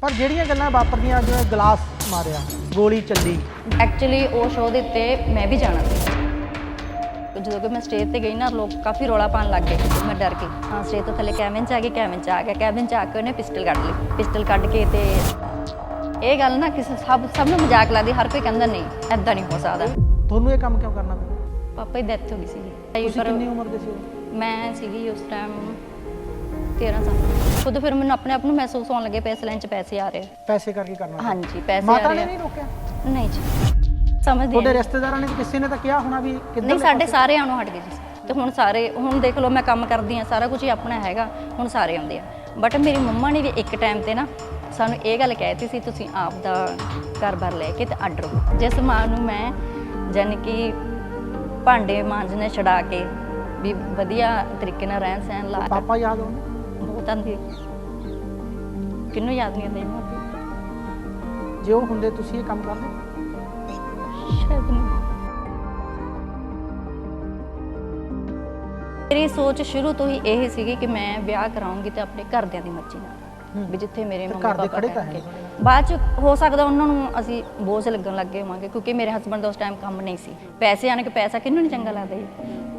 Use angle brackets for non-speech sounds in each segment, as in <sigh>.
ਪਰ ਜਿਹੜੀਆਂ ਗੱਲਾਂ ਵਾਪਰਦੀਆਂ ਜਿਵੇਂ ਗਲਾਸ ਮਾਰਿਆ ਗੋਲੀ ਚੱਲੀ। ਐਕਚੁਅਲੀ ਉਹ ਸ਼ੋਅ ਦੇ ਉੱਤੇ ਮੈਂ ਵੀ ਜਾਣਾ ਸੀ। ਜਦੋਂ ਕਿ ਮੈਂ ਸਟੇਜ ਤੇ ਗਈ ਨਾ ਲੋਕ ਕਾਫੀ ਰੋਲਾ ਪਾਉਣ ਲੱਗ ਗਏ। ਮੈਂ ਡਰ ਗਈ। ਹਾਂ ਸਟੇਜ ਤੋਂ ਥੱਲੇ ਕੈਬਿਨ ਚ ਆ ਗਏ ਕੈਬਿਨ ਚ ਆ ਗਿਆ। ਕੈਬਿਨ ਚ ਆ ਕੇ ਉਹਨੇ ਪਿਸਟਲ ਕੱਢ ਲਈ। ਪਿਸਟਲ ਕੱਢ ਕੇ ਤੇ ਇਹ ਗੱਲ ਨਾ ਕਿਸੇ ਸਭ ਸਭ ਨੂੰ ਮਜ਼ਾਕ ਲੱਗਦੀ ਹਰ ਕੋਈ ਕਹਿੰਦਾ ਨਹੀਂ ਐਦਾਂ ਨਹੀਂ ਹੋ ਸਕਦਾ। ਤੁਹਾਨੂੰ ਇਹ ਕੰਮ ਕਿਉਂ ਕਰਨਾ ਪਿਆ? ਪਾਪਾ ਦੀ ਡੈਥ ਹੋ ਗਈ ਸੀ ਤੁਸੀਂ ਕਿੰਨੀ ਉਮਰ ਦੇ ਸੀ? ਮੈਂ ਸੀਗੀ ਉਸ ਟਾਈਮ 13 ਸਾਲ। ਖੁਦ ਫਿਰ ਮੈਨੂੰ ਆਪਣੇ ਆਪ ਨੂੰ ਮਹਿਸੂਸ ਹੋਣ ਲੱਗੇ ਪੈਸੇ ਲੈਣ ਚ ਪੈਸੇ ਆ ਰਹੇ ਪੈਸੇ ਕਰਕੇ ਕਰਨਾ। ਹਾਂਜੀ ਪੈਸੇ ਮਾਤਾ ਆ ਨੇ ਰਹੇ ਨਹੀਂ ਰੋਕਿਆ? ਨਹੀਂ ਜੀ ਸਮਝਦੇ ਤੁਹਾਡੇ ਨਹੀਂ। ਰਿਸ਼ਤੇਦਾਰਾਂ ਨੇ ਕਿਸੇ ਨੇ ਤਾਂ ਕਿਹਾ ਹੋਣਾ ਵੀ ਕਿੱਧਰ ਨਹੀਂ ਸਾਡੇ ਸਾਰੇ ਆਉਣੋਂ ਹਟ ਗਏ ਜੀ। ਤੇ ਹੁਣ ਸਾਰੇ ਹੁਣ ਦੇਖ ਲਓ ਮੈਂ ਕੰਮ ਕਰਦੀ ਆ ਸਾਰਾ ਕੁਝ ਹੀ ਆਪਣਾ ਹੈਗਾ ਹੁਣ ਸਾਰੇ ਆਉਂਦੇ ਆ। ਬਟ ਮੇਰੀ ਮੰਮਾ ਨੇ ਵੀ ਇੱਕ ਟਾਈਮ ਤੇ ਨਾ ਸਾਨੂੰ ਇਹ ਗੱਲ ਕਹਿਤੀ ਸੀ ਤੁਸੀਂ ਆਪ ਦਾ ਘਰ-ਬਾਰ ਲੈ ਕੇ ਤੇ ਅੱਡ ਰਹੋ। ਜਿਸ ਮਾਂ ਨੂੰ ਮੈਂ ਜਾਣੀ ਕਿ ਭਾਂਡੇ ਮਾਂਜਣੇ ਛਡਾ ਕੇ ਵੀ ਵਧੀਆ ਤਰੀਕੇ ਨਾਲ ਰਹਿਣ ਸਹਿਣ ਲਾ ਪਾਪਾ ਯਾਦ ਹੋਣ ਆਂਦੀ ਕਿੰਨੂੰ ਯਾਦ ਨਹੀਂ ਆਉਂਦੀ ਮਾਂ ਜੇ ਉਹ ਹੁੰਦੇ ਤੁਸੀਂ ਇਹ ਕੰਮ ਕਰਦੇ? ਸ਼ਾਇਦ ਨਹੀਂ। ਮੇਰੀ ਸੋਚ ਸ਼ੁਰੂ ਤੋਂ ਹੀ ਇਹ ਸੀਗੀ ਕਿ ਮੈਂ ਵਿਆਹ ਕਰਾਉਂਗੀ ਤੇ ਆਪਣੇ ਘਰਦਿਆਂ ਦੀ ਮਰਜ਼ੀ ਨਾਲ। ਵੀ ਜਿੱਥੇ ਮੇਰੇ ਤੇ ਮੰਮੀ ਘਰ ਦੇ ਪਾਪਾ ਖੜੇ ਤਾਂ ਕਹਿਣਗੇ। ਹੈ। ਬਾਅਦ ਚ ਹੋ ਸਕਦਾ ਉਹਨਾਂ ਨੂੰ ਅਸੀਂ ਬੋਝ ਲੱਗਣ ਲੱਗੇ ਹੋਵਾਂਗੇ ਕਿਉਂਕਿ ਮੇਰੇ ਹਸਬੰਡ ਦਾ ਉਸ ਟਾਈਮ ਕੰਮ ਨਹੀਂ ਸੀ। ਪੈਸੇ ਆਣ ਕੇ ਪੈਸਾ ਕਿਹਨੂੰ ਨਹੀਂ ਚੰਗਾ ਲੱਗਦਾ ਜੀ?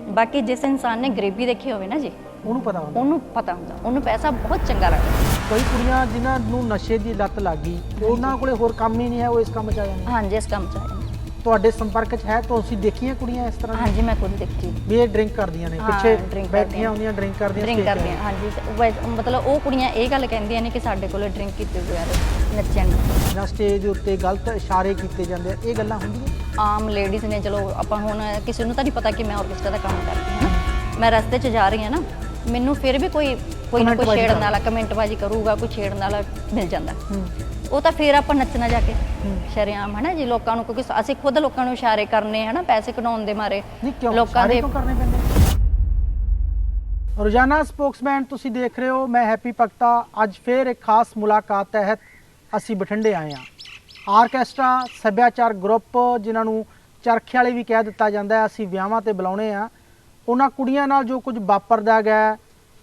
ਬਾਕੀ ਜਿਸ ਇਨਸਾਨ ਨੇ ਗਰੀਬੀ ਦੇਖੀ ਹੋਵੇ ਨਾ ਜੀ ਉਹਨੂੰ ਪਤਾ ਹੁੰਦਾ ਉਹਨੂੰ ਪਤਾ ਹੁੰਦਾ ਉਹਨੂੰ ਪੈਸਾ ਬਹੁਤ ਚੰਗਾ ਲੱਗਦਾ ਕਈ ਕੁੜੀਆਂ ਜਿਨ੍ਹਾਂ ਨੂੰ ਨਸ਼ੇ ਦੀ ਲੱਤ ਲੱਗ ਗਈ ਉਹਨਾਂ ਕੋਲੇ ਹੋਰ ਕੰਮ ਹੀ ਨਹੀਂ ਹੈ ਉਹ ਇਸ ਕੰਮ 'ਚ ਆ ਜਾਂਦੇ ਹਾਂਜੀ ਇਸ ਕੰਮ ਚ ਆਏ ਨੇ। ਤੁਹਾਡੇ ਸੰਪਰਕ 'ਚ ਹੈ ਤੁਸੀਂ ਦੇਖੀਆਂ ਕੁੜੀਆਂ ਇਸ ਤਰ੍ਹਾਂ? ਹਾਂਜੀ ਮੈਂ ਖੁਦ ਦੇਖੀ ਵੀ ਇਹ ਡਰਿੰਕ ਕਰਦੀਆਂ ਨੇ ਹਾਂ, ਪਿੱਛੇ drink ਬੈਠੀਆਂ ਕਰਦੀਆਂ। ਹੁੰਦੀਆਂ ਡਰਿੰਕ ਕਰਦੀਆਂ ਡਰਿੰਕ ਤੇ। ਕਰਦੀਆਂ ਹਾਂਜੀ ਤੇ ਵੈ- ਮਤਲਬ ਉਹ ਕੁੜੀਆਂ ਇਹ ਗੱਲ ਕਹਿੰਦੀਆਂ ਨੇ ਕਿ ਸਾਡੇ ਕੋਲ ਡਰਿੰਕ ਕੀਤੇ ਬਗੈਰ ਨੱਚਣ। ਜਾਂ ਸਟੇਜ ਦੇ ਉੱਤੇ ਗਲਤ ਇਸ਼ਾਰੇ ਕੀਤੇ ਜਾਂਦੇ ਆ ਇਹ ਗੱਲਾਂ ਹੁੰਦੀਆਂ ਆਮ ਲੇਡੀਜ਼ ਨੇ ਚਲੋ ਆਪਾਂ ਹੁਣ ਕਿਸੇ ਨੂੰ ਤਾਂ ਨਹੀਂ ਪਤਾ ਕਿ ਮੈਂ ਆਰਕੈਸਟਰਾ ਦਾ ਕੰਮ ਕਰਦੀ ਹਾਂ ਨਾ ਮੈਂ ਰਸਤੇ 'ਚ ਜਾ ਰਹੀ ਹਾਂ ਨਾ ਮੈਨੂੰ ਫਿਰ ਵੀ ਕੋਈ ਕੋਈ ਨਾ ਕੋਈ ਛੇੜਨ। ਵਾਲਾ ਕਮੈਂਟ ਬਾਜੀ ਕਰੂਗਾ ਕੋਈ ਛੇੜਨ ਵਾਲਾ ਮਿਲ ਜਾਂਦਾ। ਉਹ ਤਾਂ ਫਿਰ ਆਪਾਂ ਨੱਚਣਾ ਜਾ ਕੇ। ਸ਼ਰੇਆਮ ਹਨਾ ਜੀ ਲੋਕਾਂ ਨੂੰ ਕਿਉਂਕਿ ਅਸੀਂ ਖੁਦ ਲੋਕਾਂ ਨੂੰ ਇਸ਼ਾਰੇ ਕਰਨੇ ਹਨਾ ਪੈਸੇ ਕਢਾਉਣ ਦੇ ਮਾਰੇ। ਲੋਕਾਂ ਦੇ ਕਿਉਂ ਕਰਨੇ ਪੈਂਦੇ? ਰੋਜ਼ਾਨਾ ਸਪੋਕਸਮੈਨ ਤੁਸੀਂ ਦੇਖ ਰਹੇ ਹੋ ਮੈਂ ਹੈਪੀ ਭਗਤਾ। ਅੱਜ ਫੇਰ ਇੱਕ ਖਾਸ ਮੁਲਾਕਾਤ ਤਹਿਤ ਅਸੀਂ ਬਠਿੰਡੇ ਆਏ ਹਾਂ। ਆਰਕੈਸਟਰਾ ਸੱਭਿਆਚਾਰ ਗਰੁੱਪ ਜਿਨ੍ਹਾਂ ਨੂੰ ਚਰਖੇ ਵਾਲੇ ਵੀ ਕਹਿ ਦਿੱਤਾ ਜਾਂਦਾ ਹੈ ਅਸੀਂ ਵਿਆਹਾਂ ਤੇ ਬੁਲਾਉਣੇ ਆ ਉਹਨਾਂ ਕੁੜੀਆਂ ਨਾਲ ਜੋ ਕੁਝ ਵਾਪਰਦਾ ਗਿਆ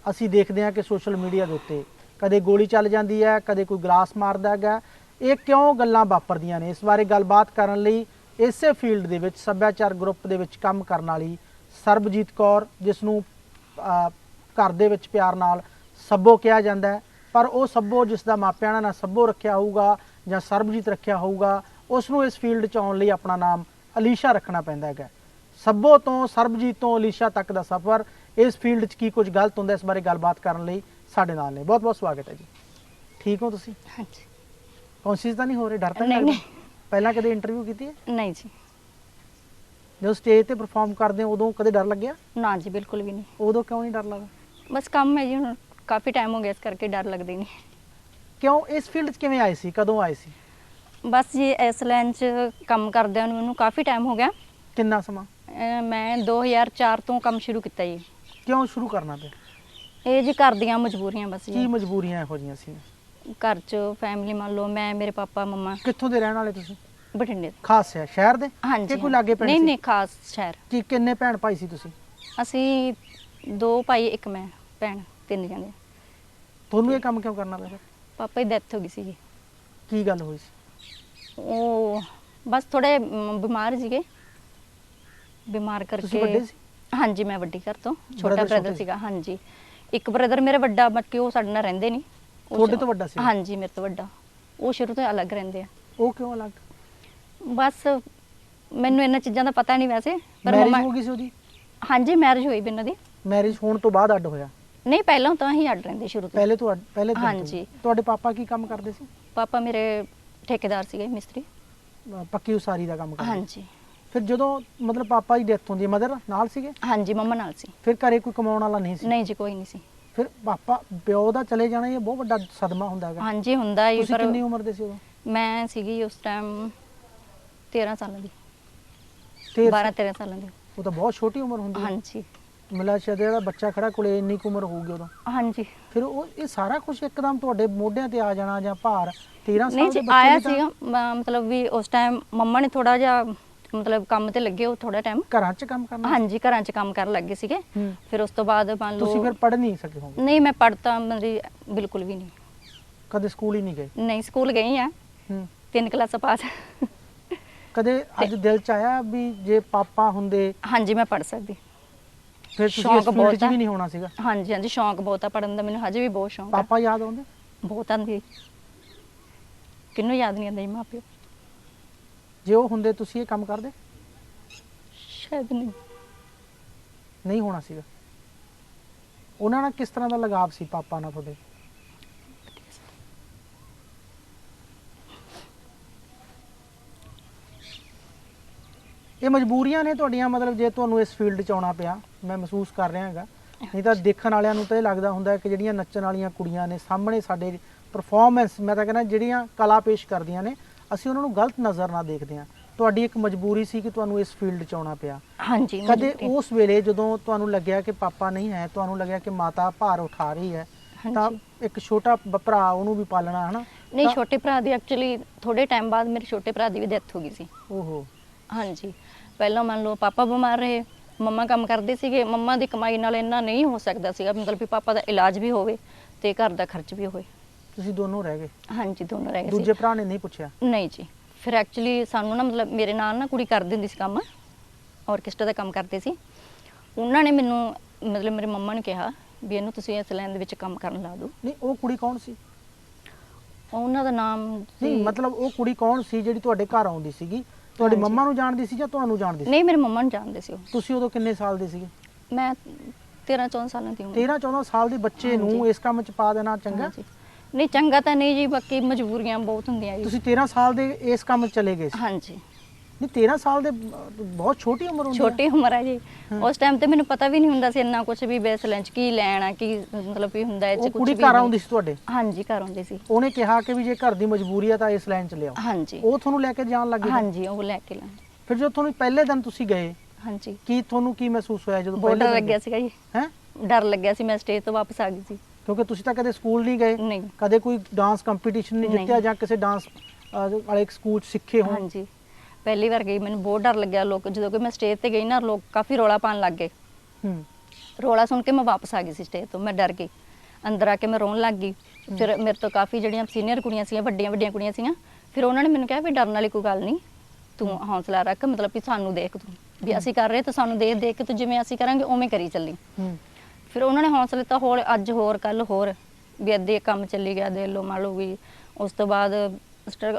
ਅਸੀਂ ਦੇਖਦੇ ਹਾਂ ਕਿ ਸੋਸ਼ਲ ਮੀਡੀਆ ਦੇ ਉੱਤੇ ਕਦੇ ਗੋਲੀ ਚੱਲ ਜਾਂਦੀ ਹੈ, ਕਦੇ ਕੋਈ ਗਲਾਸ ਮਾਰਦਾ ਹੈਗਾ ਇਹ ਕਿਉਂ ਗੱਲਾਂ ਵਾਪਰਦੀਆਂ ਨੇ? ਇਸ ਬਾਰੇ ਗੱਲਬਾਤ ਕਰਨ ਲਈ ਇਸੇ ਫੀਲਡ ਦੇ ਵਿੱਚ ਸੱਭਿਆਚਾਰ ਗਰੁੱਪ ਦੇ ਵਿੱਚ ਕੰਮ ਕਰਨ ਵਾਲੀ ਸਰਬਜੀਤ ਕੌਰ, ਜਿਸ ਨੂੰ ਘਰ ਦੇ ਵਿੱਚ ਪਿਆਰ ਨਾਲ ਸੱਬੋ ਕਿਹਾ ਜਾਂਦਾ ਹੈ। ਪਰ ਉਹ ਸੱਬੋ ਜਿਸ ਦਾ ਮਾਪਿਆਂ ਨੇ ਨਾ ਸੱਬੋ ਰੱਖਿਆ ਹੋਊਗਾ ਜਾਂ ਸਰਬਜੀਤ ਰੱਖਿਆ ਹੋਊਗਾ, ਉਸ ਨੂੰ ਇਸ ਫੀਲਡ 'ਚ ਆਉਣ ਲਈ ਆਪਣਾ ਨਾਮ ਅਲੀਸ਼ਾ ਰੱਖਣਾ ਪੈਂਦਾ ਹੈਗਾ ਸੱਬੋ ਤੋਂ ਸਰਬਜੀਤ ਤੋਂ ਅਲੀਸ਼ਾ ਤੱਕ ਦਾ ਸਫ਼ਰ। ਇਸ ਫੀਲਡ 'ਚ ਕੀ ਕੁਝ ਗਲਤ ਹੁੰਦਾ ਇਸ ਬਾਰੇ ਗੱਲਬਾਤ ਕਰਨ ਲਈ ਸਾਡੇ ਨਾਲ ਨੇ। ਬਹੁਤ ਬਹੁਤ ਸਵਾਗਤ ਹੈ ਜੀ। ਠੀਕ ਹੋ ਤੁਸੀਂ? ਹਾਂਜੀ। ਕੌਂਸੀਅਸ ਤਾਂ ਨਹੀਂ ਹੋ ਰਹੇ ਡਰ ਤਾਂ ਨਹੀਂ, ਲੱਗਦਾ। ਪਹਿਲਾਂ ਕਦੇ ਇੰਟਰਵਿਊ ਕੀਤੀ ਹੈ? ਨਹੀਂ ਜੀ। ਜਦੋਂ ਸਟੇਜ ਤੇ ਪਰਫਾਰਮ ਕਰਦੇ ਹੋ ਉਦੋਂ ਕਦੇ ਡਰ ਲੱਗਿਆ? ਨਾ ਜੀ ਬਿਲਕੁਲ ਵੀ ਨਹੀਂ। ਉਦੋਂ ਕਿਉਂ ਨਹੀਂ ਡਰ ਲੱਗਦਾ? ਬਸ ਕੰਮ ਹੈ ਜੀ ਹੁਣ ਕਾਫੀ ਟਾਈਮ ਹੋ ਗਿਆ ਇਸ ਕਰਕੇ ਡਰ ਲੱਗਦਾ ਨਹੀਂ। ਕਿਉਂ? ਇਸ ਫੀਲਡ 'ਚ ਕਿਵੇਂ ਆਏ ਸੀ? ਕਦੋਂ ਆਏ ਸੀ? ਬਸ ਜੀ ਇਸ ਲਾਈਨ 'ਚ ਕੰਮ ਕਰਦਿਆਂ ਨੂੰ ਮੈਨੂੰ ਕਾਫੀ ਟਾਈਮ ਹੋ ਗਿਆ। ਕਿੰਨਾ ਸਮਾਂ? ਅਹ ਮੈਂ 2004 ਤੋਂ ਕੰਮ ਸ਼ੁਰੂ ਕੀਤਾ ਜੀ। ਕਿਉਂ ਸ਼ੁਰੂ ਕਰਨਾ ਪਿਆ ਇਹ ਜੀ ਘਰ ਦੀਆਂ ਮਜਬੂਰੀਆਂ ਬਸ ਕੀ ਜੀ ਮਜਬੂਰੀਆਂ ਇਹੋ ਜੀਆਂ ਸੀ? ਘਰ 'ਚ ਫੈਮਿਲੀ ਮੰਨ ਲਓ ਮੈਂ ਮੇਰੇ ਪਾਪਾ ਮੰਮਾ। ਕਿੱਥੋਂ ਦੇ ਰਹਿਣ ਵਾਲੇ ਤੁਸੀਂ? ਬਠਿੰਡੇ ਤੋਂ। ਖਾਸ ਹੈ ਸ਼ਹਿਰ ਦੇ? ਹਾਂਜੀ। ਕਿ ਕੋਈ ਲਾਗੇ ਪਿੰਡ ਨਹੀਂ ਸੀ? ਨਹੀਂ ਖਾਸ ਸ਼ਹਿਰ। ਕੀ ਕਿੰਨੇ ਭੈਣ ਭਾਈ ਸੀ ਤੁਸੀਂ? ਅਸੀਂ ਦੋ ਭਾਈ ਇੱਕ ਮੈਂ ਭੈਣ ਤਿੰਨ ਜਣੇ। ਤੁਹਾਨੂੰ ਇਹ ਕੰਮ ਕਿਉਂ ਕਰਨਾ ਪਿਆ ਫਿਰ? ਪਾਪਾ ਦੀ ਡੈਥ ਹੋ ਗਈ ਸੀ ਜੀ ਕੀ ਗੱਲ ਹੋਈ ਸੀ? ਉਹ ਬਸ ਥੋੜੇ ਬਿਮਾਰ ਸੀਗੇ। ਬਿਮਾਰ ਕਰਕੇ ਵੱਡੇ ਸੀ? ਹਾਂਜੀ ਮੈਂ ਵੱਡੀ ਘਰ ਤੋਂ ਛੋਟਾ Brother ਛੋਟੇ ਬ੍ਰਦਰ ਸੀ? ਸੀਗਾ ਹਾਂਜੀ। ਇੱਕ ਬ੍ਰਦਰ ਮੇਰੇ ਵੱਡਾ ਬਟ ਕਿ ਉਹ ਸਾਡੇ ਨਾਲ ਰਹਿੰਦੇ ਨਹੀਂ। ਉਹ ਤੁਹਾਡੇ ਤੋਂ ਵੱਡਾ ਸੀ? ਹਾਂਜੀ ਮੇਰੇ ਤੋਂ ਵੱਡਾ। ਉਹ ਸ਼ੁਰੂ ਤੋਂ ਅਲੱਗ ਰਹਿੰਦੇ ਆ। ਉਹ ਕਿਉਂ ਅਲੱਗ? ਬਸ ਮੈਨੂੰ ਇਹਨਾਂ ਚੀਜ਼ਾਂ ਦਾ ਪਤਾ ਨਹੀਂ ਵੈਸੇ ਪਰ ਮੈਰਿਜ ਮੰਮਾ ਹੋ ਗਈ ਸੀ ਉਹਦੀ? ਹਾਂਜੀ ਮੈਰਿਜ ਹੋਈ ਵੀ ਇਹਨਾਂ ਦੀ। ਮੈਰਿਜ ਹੋਣ ਤੋਂ ਬਾਅਦ ਅੱਡ ਹੋਇਆ? ਨਹੀਂ ਪਹਿਲਾਂ ਤਾਂ ਹੀ ਅੱਡ ਰਹਿੰਦੇ ਸ਼ੁਰੂ ਤੋਂ। ਪਹਿਲੇ ਤੋਂ ਅੱਡ- ਪਹਿਲੇ ਦਿਨ ਤੋਂ ਹੀ। ਹਾਂਜੀ। ਤੁਹਾਡੇ ਪਾਪਾ ਕੀ ਕੰਮ ਕਰਦੇ ਸੀ? ਪਾਪਾ ਮੇਰੇ ਠੇਕੇਦਾਰ ਸੀਗੇ ਮਿਸਤਰੀ। ਪੱਕੀ ਉਸਾਰੀ ਦਾ ਕੰਮ ਕਰਦੇ ਹਾਂਜੀ। ਫਿਰ ਜਦੋਂ ਮਤਲਬ ਪਾਪਾ ਦੀ ਡੈਥ ਹੁੰਦੀ ਮਦਰ ਨਾਲ ਸੀਗੇ? ਹਾਂਜੀ ਮੰਮਾ ਨਾਲ ਸੀ। ਫਿਰ ਘਰੇ ਕੋਈ ਕਮਾਉਣ ਵਾਲਾ ਨਹੀਂ ਸੀ? ਨਹੀਂ ਜੀ ਕੋਈ ਨਹੀਂ ਸੀ। ਫਿਰ ਪਾਪਾ ਪਿਓ ਦਾ ਚਲੇ ਜਾਣਾ ਇਹ ਬਹੁਤ ਵੱਡਾ ਸਦਮਾ ਹੁੰਦਾ ਹੈਗਾ? ਹਾਂਜੀ ਹੁੰਦਾ ਹੀ ਤੁਸੀਂ ਪਰ ਕਿੰਨੀ ਉਮਰ ਦੇ ਸੀ ਉਦੋਂ? ਮੈਂ ਸੀਗੀ ਉਸ ਟਾਈਮ 13 ਸਾਲਾਂ ਦੀ। ਤੇ 12 13 ਸਾਲਾਂ ਦੀ। ਉਹ ਤਾਂ ਬਹੁਤ ਛੋਟੀ ਉਮਰ ਹੁੰਦੀ ਹੈ। ਹਾਂਜੀ। ਮਿਲਾ ਸ਼ਾਇਦ ਜਿਹੜਾ ਬੱਚਾ ਖੜਾ ਕੋਲੇ ਇੰਨੀ ਕੁ ਉਮਰ ਹੋਊਗੀ ਉਦੋਂ? ਹਾਂਜੀ। ਫਿਰ ਉਹ ਇਹ ਸਾਰਾ ਕੁਝ ਇੱਕਦਮ ਤੁਹਾਡੇ ਮੋਢਿਆਂ ਤੇ ਆ ਜਾਣਾ ਜਾਂ ਭਾਰ 13 ਸਾਲ ਨਹੀਂ ਦੇ ਜੀ ਬੱਚੇ ਆਇਆ ਲਈ ਤਾਂ ਸੀਗਾ ਮ- ਮਤਲਬ ਵੀ ਉਸ ਟਾਈਮ ਮੰਮਾ ਨੇ ਥੋੜਾ ਜਿਹਾ ਮਤਲਬ ਕੰਮ ਤੇ ਲੱਗੇ ਉਹ ਥੋੜਾ ਟਾਈਮ ਘਰਾਂ 'ਚ ਕੰਮ ਕਰਨਾ? ਹਾਂਜੀ ਘਰਾਂ 'ਚ ਕੰਮ ਕਰਨ ਲੱਗੇ ਸੀਗੇ। ਹੂੰ। ਫਿਰ ਉਸ ਤੋਂ ਬਾਅਦ ਮੰਨ ਤੁਸੀਂ ਲਓ ਫਿਰ ਪੜ੍ਹ ਨਹੀਂ ਸਕੇ ਹੋਗੇ? ਨਹੀਂ ਮੈਂ ਪੜਤਾ ਮੇਰੀ ਬਿਲਕੁਲ ਵੀ ਨਹੀਂ। ਕਦੇ ਸਕੂਲ ਹੀ ਨਹੀਂ ਗਏ? ਨਹੀਂ ਸਕੂਲ ਗਈ ਆ ਹੂੰ। ਤਿੰਨ ਕਲਾਸਾਂ ਪਾਸ। ਕਦੇ ਅੱਜ ਦਿਲ ਚ ਆਇਆ ਵੀ ਜੇ ਪਾਪਾ ਹੁੰਦੇ? ਹਾਂਜੀ ਮੈਂ ਪੜ ਸਕਦੀ। ਫਿਰ ਤੁਸੀਂ ਸ਼ੌਂਕ ਇਸ ਫੀਲਡ ਬਹੁਤ 'ਚ ਆ। ਵੀ ਨਹੀਂ ਹੋਣਾ ਸੀਗਾ? ਹਾਂਜੀ ਹਾਂਜੀ ਸ਼ੌਂਕ ਬਹੁਤ ਆ ਪੜਨ ਦਾ ਮੈਨੂੰ ਹਜੇ ਵੀ ਬਹੁਤ ਸ਼ੌਂਕ ਆ। ਪਾਪਾ ਯਾਦ ਆਉਂਦੇ? ਬਹੁਤ ਆਂਦੀ ਕਿੰਨੂੰ ਯਾਦ ਨਹੀਂ ਆਉਂਦਾ ਜੀ ਮਾਪਿਓ? ਜੇ ਉਹ ਹੁੰਦੇ ਤੁਸੀਂ ਇਹ ਕੰਮ ਕਰਦੇ? ਸ਼ਾਇਦ ਨਹੀਂ। ਨਹੀਂ ਹੋਣਾ ਸੀਗਾ। ਉਹਨਾਂ ਨਾਲ ਕਿਸ ਤਰ੍ਹਾਂ ਦਾ ਲਗਾਵ ਸੀ ਪਾਪਾ ਨਾਲ ਤੁਹਾਡੇ? ਇਹ ਮਜਬੂਰੀਆਂ ਨੇ ਤੁਹਾਡੀਆਂ ਮਤਲਬ ਜੇ ਤੁਹਾਨੂੰ ਇਸ ਫੀਲਡ 'ਚ ਆਉਣਾ ਪਿਆ ਮੈਂ ਮਹਿਸੂਸ ਕਰ ਰਿਹਾ ਹਾਂਗਾ। ਨਹੀਂ ਤਾਂ ਦੇਖਣ ਵਾਲਿਆਂ ਨੂੰ ਤਾਂ ਇਹ ਲੱਗਦਾ ਹੁੰਦਾ ਕਿ ਜਿਹੜੀਆਂ ਨੱਚਣ ਵਾਲੀਆਂ ਕੁੜੀਆਂ ਨੇ ਸਾਹਮਣੇ ਸਾਡੇ ਪਰਫਾਰਮੈਂਸ ਮੈਂ ਤਾਂ ਕਹਿੰਦਾ ਜਿਹੜੀਆਂ ਕਲਾ ਪੇਸ਼ ਕਰਦੀਆਂ ਨੇ ਅਸੀਂ ਉਹਨਾਂ ਨੂੰ ਗਲਤ ਨਜ਼ਰ ਨਾਲ ਦੇਖਦੇ ਹਾਂ। ਤੁਹਾਡੀ ਇੱਕ ਮਜਬੂਰੀ ਸੀ ਕਿ ਤੁਹਾਨੂੰ ਇਸ ਫੀਲਡ 'ਚ ਆਉਣਾ ਪਿਆ। ਹਾਂਜੀ ਕਦੇ ਮਜਬੂਰੀ। ਉਸ ਵੇਲੇ ਜਦੋਂ ਤੁਹਾਨੂੰ ਲੱਗਿਆ ਕਿ ਪਾਪਾ ਨਹੀਂ ਹੈ ਤੁਹਾਨੂੰ ਲੱਗਿਆ ਕਿ ਮਾਤਾ ਭਾਰ ਉਠਾ ਰਹੀ ਹੈ ਤਾਂ ਹਾਂਜੀ। ਇੱਕ ਛੋਟਾ ਬ- ਭਰਾ ਉਹਨੂੰ ਵੀ ਪਾਲਣਾ ਹਨਾ? ਨਹੀਂ ਤਾਂ- ਛੋਟੇ ਭਰਾ ਦੀ ਐਕਚੁਅਲੀ ਥੋੜੇ ਟਾਈਮ ਬਾਅਦ ਮੇਰੇ ਛੋਟੇ ਭਰਾ ਦੀ ਵੀ ਡੈਥ ਹੋ ਗਈ ਸੀ। ਓਹੋ। ਹਾਂਜੀ। ਪਹਿਲਾਂ ਮੰਨ ਲਓ ਪਾਪਾ ਬਿਮਾਰ ਰਹੇ ਮੰਮਾ ਕੰਮ ਕਰਦੇ ਸੀਗੇ ਮੰਮਾ ਦੀ ਕਮਾਈ ਨਾਲ ਇੰਨਾ ਨਹੀਂ ਹੋ ਸਕਦਾ ਸੀਗਾ ਮਤਲਬ ਵੀ ਪਾਪਾ ਦਾ ਇਲਾਜ ਵੀ ਹੋਵੇ ਤੇ ਘਰ ਦਾ ਖਰਚ ਵੀ ਹੋਵੇ। ਤੁਸੀਂ ਦੋਨੋਂ ਰਹਿ ਗਏ? ਹਾਂਜੀ ਦੋਨੋਂ ਰਹਿ ਗਏ ਦੂਜੇ ਭਰਾ ਨੇ ਨਹੀਂ ਪੁੱਛਿਆ? ਸੀ ਨਹੀਂ ਜੀ। ਫਿਰ ਐਕਚੁਅਲੀ ਸਾਨੂੰ ਨਾ ਮਤਲਬ ਮੇਰੇ ਨਾਲ ਨਾ ਕੁੜੀ ਕਰਦੀ ਹੁੰਦੀ ਸੀ ਕੰਮ ਆਰਕੈਸਟਰਾ ਦਾ ਕੰਮ ਕਰਦੇ ਸੀ। ਉਹਨਾਂ ਨੇ ਮੈਨੂੰ ਮਤਲਬ ਮੇਰੇ ਮੰਮਾ ਨੇ ਕਿਹਾ ਵੀ ਇਹਨੂੰ ਤੁਸੀਂ ਇਸ ਲਾਈਨ ਦੇ ਵਿੱਚ ਕੰਮ ਕਰਨ ਲਾ ਦਿਓ। ਨਹੀਂ ਉਹ ਕੁੜੀ ਕੌਣ ਸੀ? ਉਹਨਾਂ ਦਾ ਨਾਮ ਨਹੀਂ ਸੀ- ਮਤਲਬ ਉਹ ਕੁੜੀ ਕੌਣ ਸੀ ਜਿਹੜੀ ਤੁਹਾਡੇ ਘਰ ਆਉਂਦੀ ਸੀਗੀ? ਤੁਹਾਡੀ ਹਾਂਜੀ। ਮੰਮਾ ਨੂੰ ਜਾਣਦੀ ਸੀ ਜਾਂ ਤੁਹਾਨੂੰ ਜਾਣਦੀ ਸੀ? ਨਹੀਂ ਮੇਰੇ ਮੰਮਾ ਨੂੰ ਜਾਣਦੇ ਸੀ ਉਹ। ਤੁਸੀਂ ਉਦੋਂ ਕਿੰਨੇ ਸਾਲ ਦੇ ਸੀਗੇ? ਮੈਂ 13 14 ਸਾਲਾਂ ਦੀ ਉਮਰ। 13 14 ਸਾਲ ਦੇ ਬੱਚੇ ਨੂੰ ਹਾਂਜੀ। ਇਸ ਕੰਮ 'ਚ ਪਾ ਦੇਣਾ ਚੰਗਾ। ਹਾਂਜੀ। ਨਹੀਂ ਚੰਗਾ ਤਾਂ ਨਹੀਂ ਜੀ ਬਾਕੀ ਮਜਬੂਰੀਆਂ ਬਹੁਤ ਹੁੰਦੀਆਂ ਜੀ। ਤੁਸੀਂ 13 ਸਾਲ ਦੇ ਇਸ ਕੰਮ 'ਚ ਚਲੇ ਗਏ ਸੀ? ਹਾਂਜੀ। ਨਹੀਂ 13 ਸਾਲ ਦੇ ਅਹ, ਬਹੁਤ ਛੋਟੀ ਉਮਰ ਹੁੰਦੀ ਹੈ ਛੋਟੀ ਉਮਰ ਹੈ ਜੀ। ਉਸ ਟਾਈਮ ਤੇ ਮੈਨੂੰ ਪਤਾ ਵੀ ਨਹੀਂ ਹੁੰਦਾ ਸੀ ਇੰਨਾ ਕੁਝ ਵੀ ਬੇਸ ਲੰਚ ਕੀ ਲੈਣਾ ਕੀ ਮਤਲਬ ਵੀ ਹੁੰਦਾ ਇਹ ਚ ਉਹ ਕੁਝ ਕੁੜੀ ਵੀ ਘਰ ਨਹੀਂ। ਆਉਂਦੀ ਸੀ ਤੁਹਾਡੇ? ਹਾਂਜੀ ਘਰ ਆਉਂਦੀ ਸੀ। ਉਹਨੇ ਕਿਹਾ ਕਿ ਵੀ ਜੇ ਘਰ ਦੀ ਮਜਬੂਰੀ ਆ ਤਾਂ ਇਸ ਲਾਈਨ 'ਚ ਲਿਆਓ। ਹਾਂਜੀ। ਉਹ ਤੁਹਾਨੂੰ ਲੈ ਕੇ ਜਾਣ ਲੱਗੇ ਹਾਂਜੀ ਉਹ ਲੈ ਕੇ ਲਾਂ ਫਿਰ ਜਦੋਂ ਤੁਹਾਨੂੰ ਪਹਿਲੇ ਦਿਨ ਤੁਸੀਂ ਗਏ ਹਾਂਜੀ। ਕੀ ਤੁਹਾਨੂੰ ਕੀ ਮਹਿਸੂਸ ਹੋਇਆ ਜਦੋਂ ਬਹੁਤ ਪਹਿਲੇ ਡਰ ਲੱਗਿਆ ਸੀਗਾ ਜੀ। ਹੈ? ਡਰ ਲੱਗਿਆ ਸੀ ਮੈਂ ਸਟੇਜ ਤੋਂ ਵਾਪਸ ਆ ਗਈ ਸੀ। ਕਿਉਂਕਿ ਤੁਸੀਂ ਤਾਂ ਕਦੇ ਸਕੂਲ ਨਹੀਂ ਗਏ ਨਹੀਂ। ਕਦੇ ਕੋਈ ਡਾਂਸ ਕੰਪੀਟੀਸ਼ਨ ਨਹੀਂ ਨਹੀਂ। ਜਿੱਤਿਆ ਜਾਂ ਕਿਸੇ ਡਾਂਸ ਵਾਲੇ ਸਕੂਲ 'ਚ ਸਿੱਖੇ ਹੋ ਹਾਂਜੀ। ਪਹਿਲੀ ਵਾਰ ਗਈ ਮੈਨੂੰ ਬਹੁਤ ਡਰ ਲੱਗਿਆ ਲੋਕ ਜਦੋਂ ਕਿ ਮੈਂ ਸਟੇਜ ਤੇ ਗਈ ਨਾ ਲੋਕ ਕਾਫੀ ਰੋਲਾ ਪਾਉਣ ਲੱਗ ਗਏ। ਹੂੰ। ਰੋਲਾ ਸੁਣ ਕੇ ਮੈਂ ਵਾਪਸ ਆ ਗਈ ਸੀ ਸਟੇਜ ਤੋਂ ਮੈਂ ਡਰ ਗਈ। ਅੰਦਰ ਆ ਕੇ ਮੈਂ ਰੋਣ ਲੱਗ ਗਈ। ਫਿਰ ਮੇਰੇ ਤੋਂ ਕਾਫੀ ਜਿਹੜੀਆਂ ਸੀਨੀਅਰ ਕੁੜੀਆਂ ਸੀਗੀਆਂ ਵੱਡੀਆਂ ਵੱਡੀਆਂ ਕੁੜੀਆਂ ਸੀਗੀਆਂ ਫਿਰ ਉਹਨਾਂ ਨੇ ਮੈਨੂੰ ਕਿਹਾ ਵੀ ਡਰਨ ਵਾਲੀ ਕੋਈ ਗੱਲ ਨਹੀਂ ਤੂੰ ਹੌਸਲਾ ਰੱਖ ਮਤਲਬ ਵੀ ਸਾਨੂੰ ਦੇਖ ਤੂੰ ਵੀ ਅਸੀਂ ਕਰ ਰਹੇ ਤਾਂ ਸਾਨੂੰ ਦੇਖ ਦੇਖ ਕੇ ਤੂੰ ਜਿਵੇਂ ਅਸੀਂ ਕਰਾਂਗੇ ਉਵੇਂ ਕਰੀ ਚੱਲੀ। ਹੂੰ। ਫਿਰ ਉਹਨਾਂ ਨੇ ਹੌਸਲਾ ਦਿੱਤਾ ਹੋਰ ਅੱਜ ਹੋਰ ਕੱਲ ਹੋਰ ਵੀ ਅੱਧੇ ਇਹ ਕੰਮ ਚੱਲੀ ਗਿਆ ਦੇ ਲੋ ਮਾਲ ਹੋ ਗਈ ਉਸ ਤੋਂ ਬਾਅਦ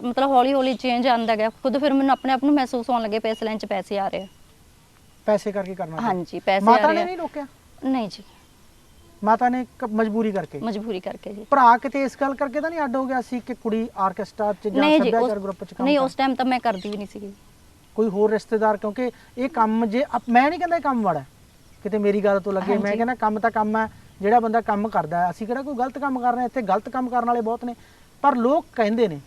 ਮਤਲਬ ਹੌਲੀ ਹੌਲੀ ਚੇਂਜ ਆਂਦਾ ਗਿਆ। ਖੁਦ ਫਿਰ ਮੈਨੂੰ ਆਪਣੇ ਆਪ ਨੂੰ ਮਹਿਸੂਸ ਹੋਣ ਲੱਗੇ ਪੈਸੇ ਲੈਣ ਚ ਪੈਸੇ ਆ ਰਹੇ ਆ। ਪੈਸੇ ਕਰਕੇ ਕਰਨਾ ਸੀ। ਹਾਂਜੀ ਪੈਸੇ ਮਾਤਾ ਆ ਨੇ ਰਹੇ ਨਹੀਂ ਆ ਰੋਕਿਆ? ਨਹੀਂ ਜੀ। ਮਾਤਾ ਨੇ ਕ- ਮਜਬੂਰੀ ਕਰਕੇ? ਮਜਬੂਰੀ ਕਰਕੇ ਜੀ। ਭਰਾ ਕਿਤੇ ਇਸ ਗੱਲ ਕਰਕੇ ਤਾਂ ਨਹੀਂ ਅੱਡ ਹੋ ਗਿਆ ਸੀ ਕਿ ਕੁੜੀ ਆਰਕੈਸਟਰਾ 'ਚ ਜਾਂ ਨਹੀਂ ਜੀ ਸੱਭਿਆਚਾਰ ਉਸ- ਗਰੁੱਪ 'ਚ ਕੰਮ ਨਹੀਂ ਉਸ ਟਾਈਮ ਤਾਂ ਮੈਂ ਕਰਦੀ ਵੀ ਨਹੀਂ ਸੀਗੀ। ਕੋਈ ਹੋਰ ਰਿਸ਼ਤੇਦਾਰ? ਕਿਉਂਕਿ ਇਹ ਕੰਮ ਜੇ ਅਪ- ਮੈਂ ਨਹੀਂ ਕਹਿੰਦਾ ਇਹ ਕੰਮ ਮਾੜਾ ਹੈ। ਕਿਤੇ ਮੇਰੀ ਗੱਲ ਤੋਂ ਲੱਗੇ। ਮੈਂ। ਕਹਿੰਦਾ ਕੰਮ ਤਾਂ ਕੰਮ ਹੈ ਜਿਹੜਾ ਬੰਦਾ ਕੰਮ ਕਰਦਾ ਅਸੀਂ ਕਿਹੜਾ ਕੋਈ ਗਲਤ ਕੰਮ ਕਰ ਰਹੇ ਇੱਥੇ ਗਲਤ ਕੰਮ ਕਰਨ ਵਾਲੇ ਬਹੁਤ ਨੇ। ਪਰ ਲੋਕ ਕਹਿੰਦੇ ਨੇ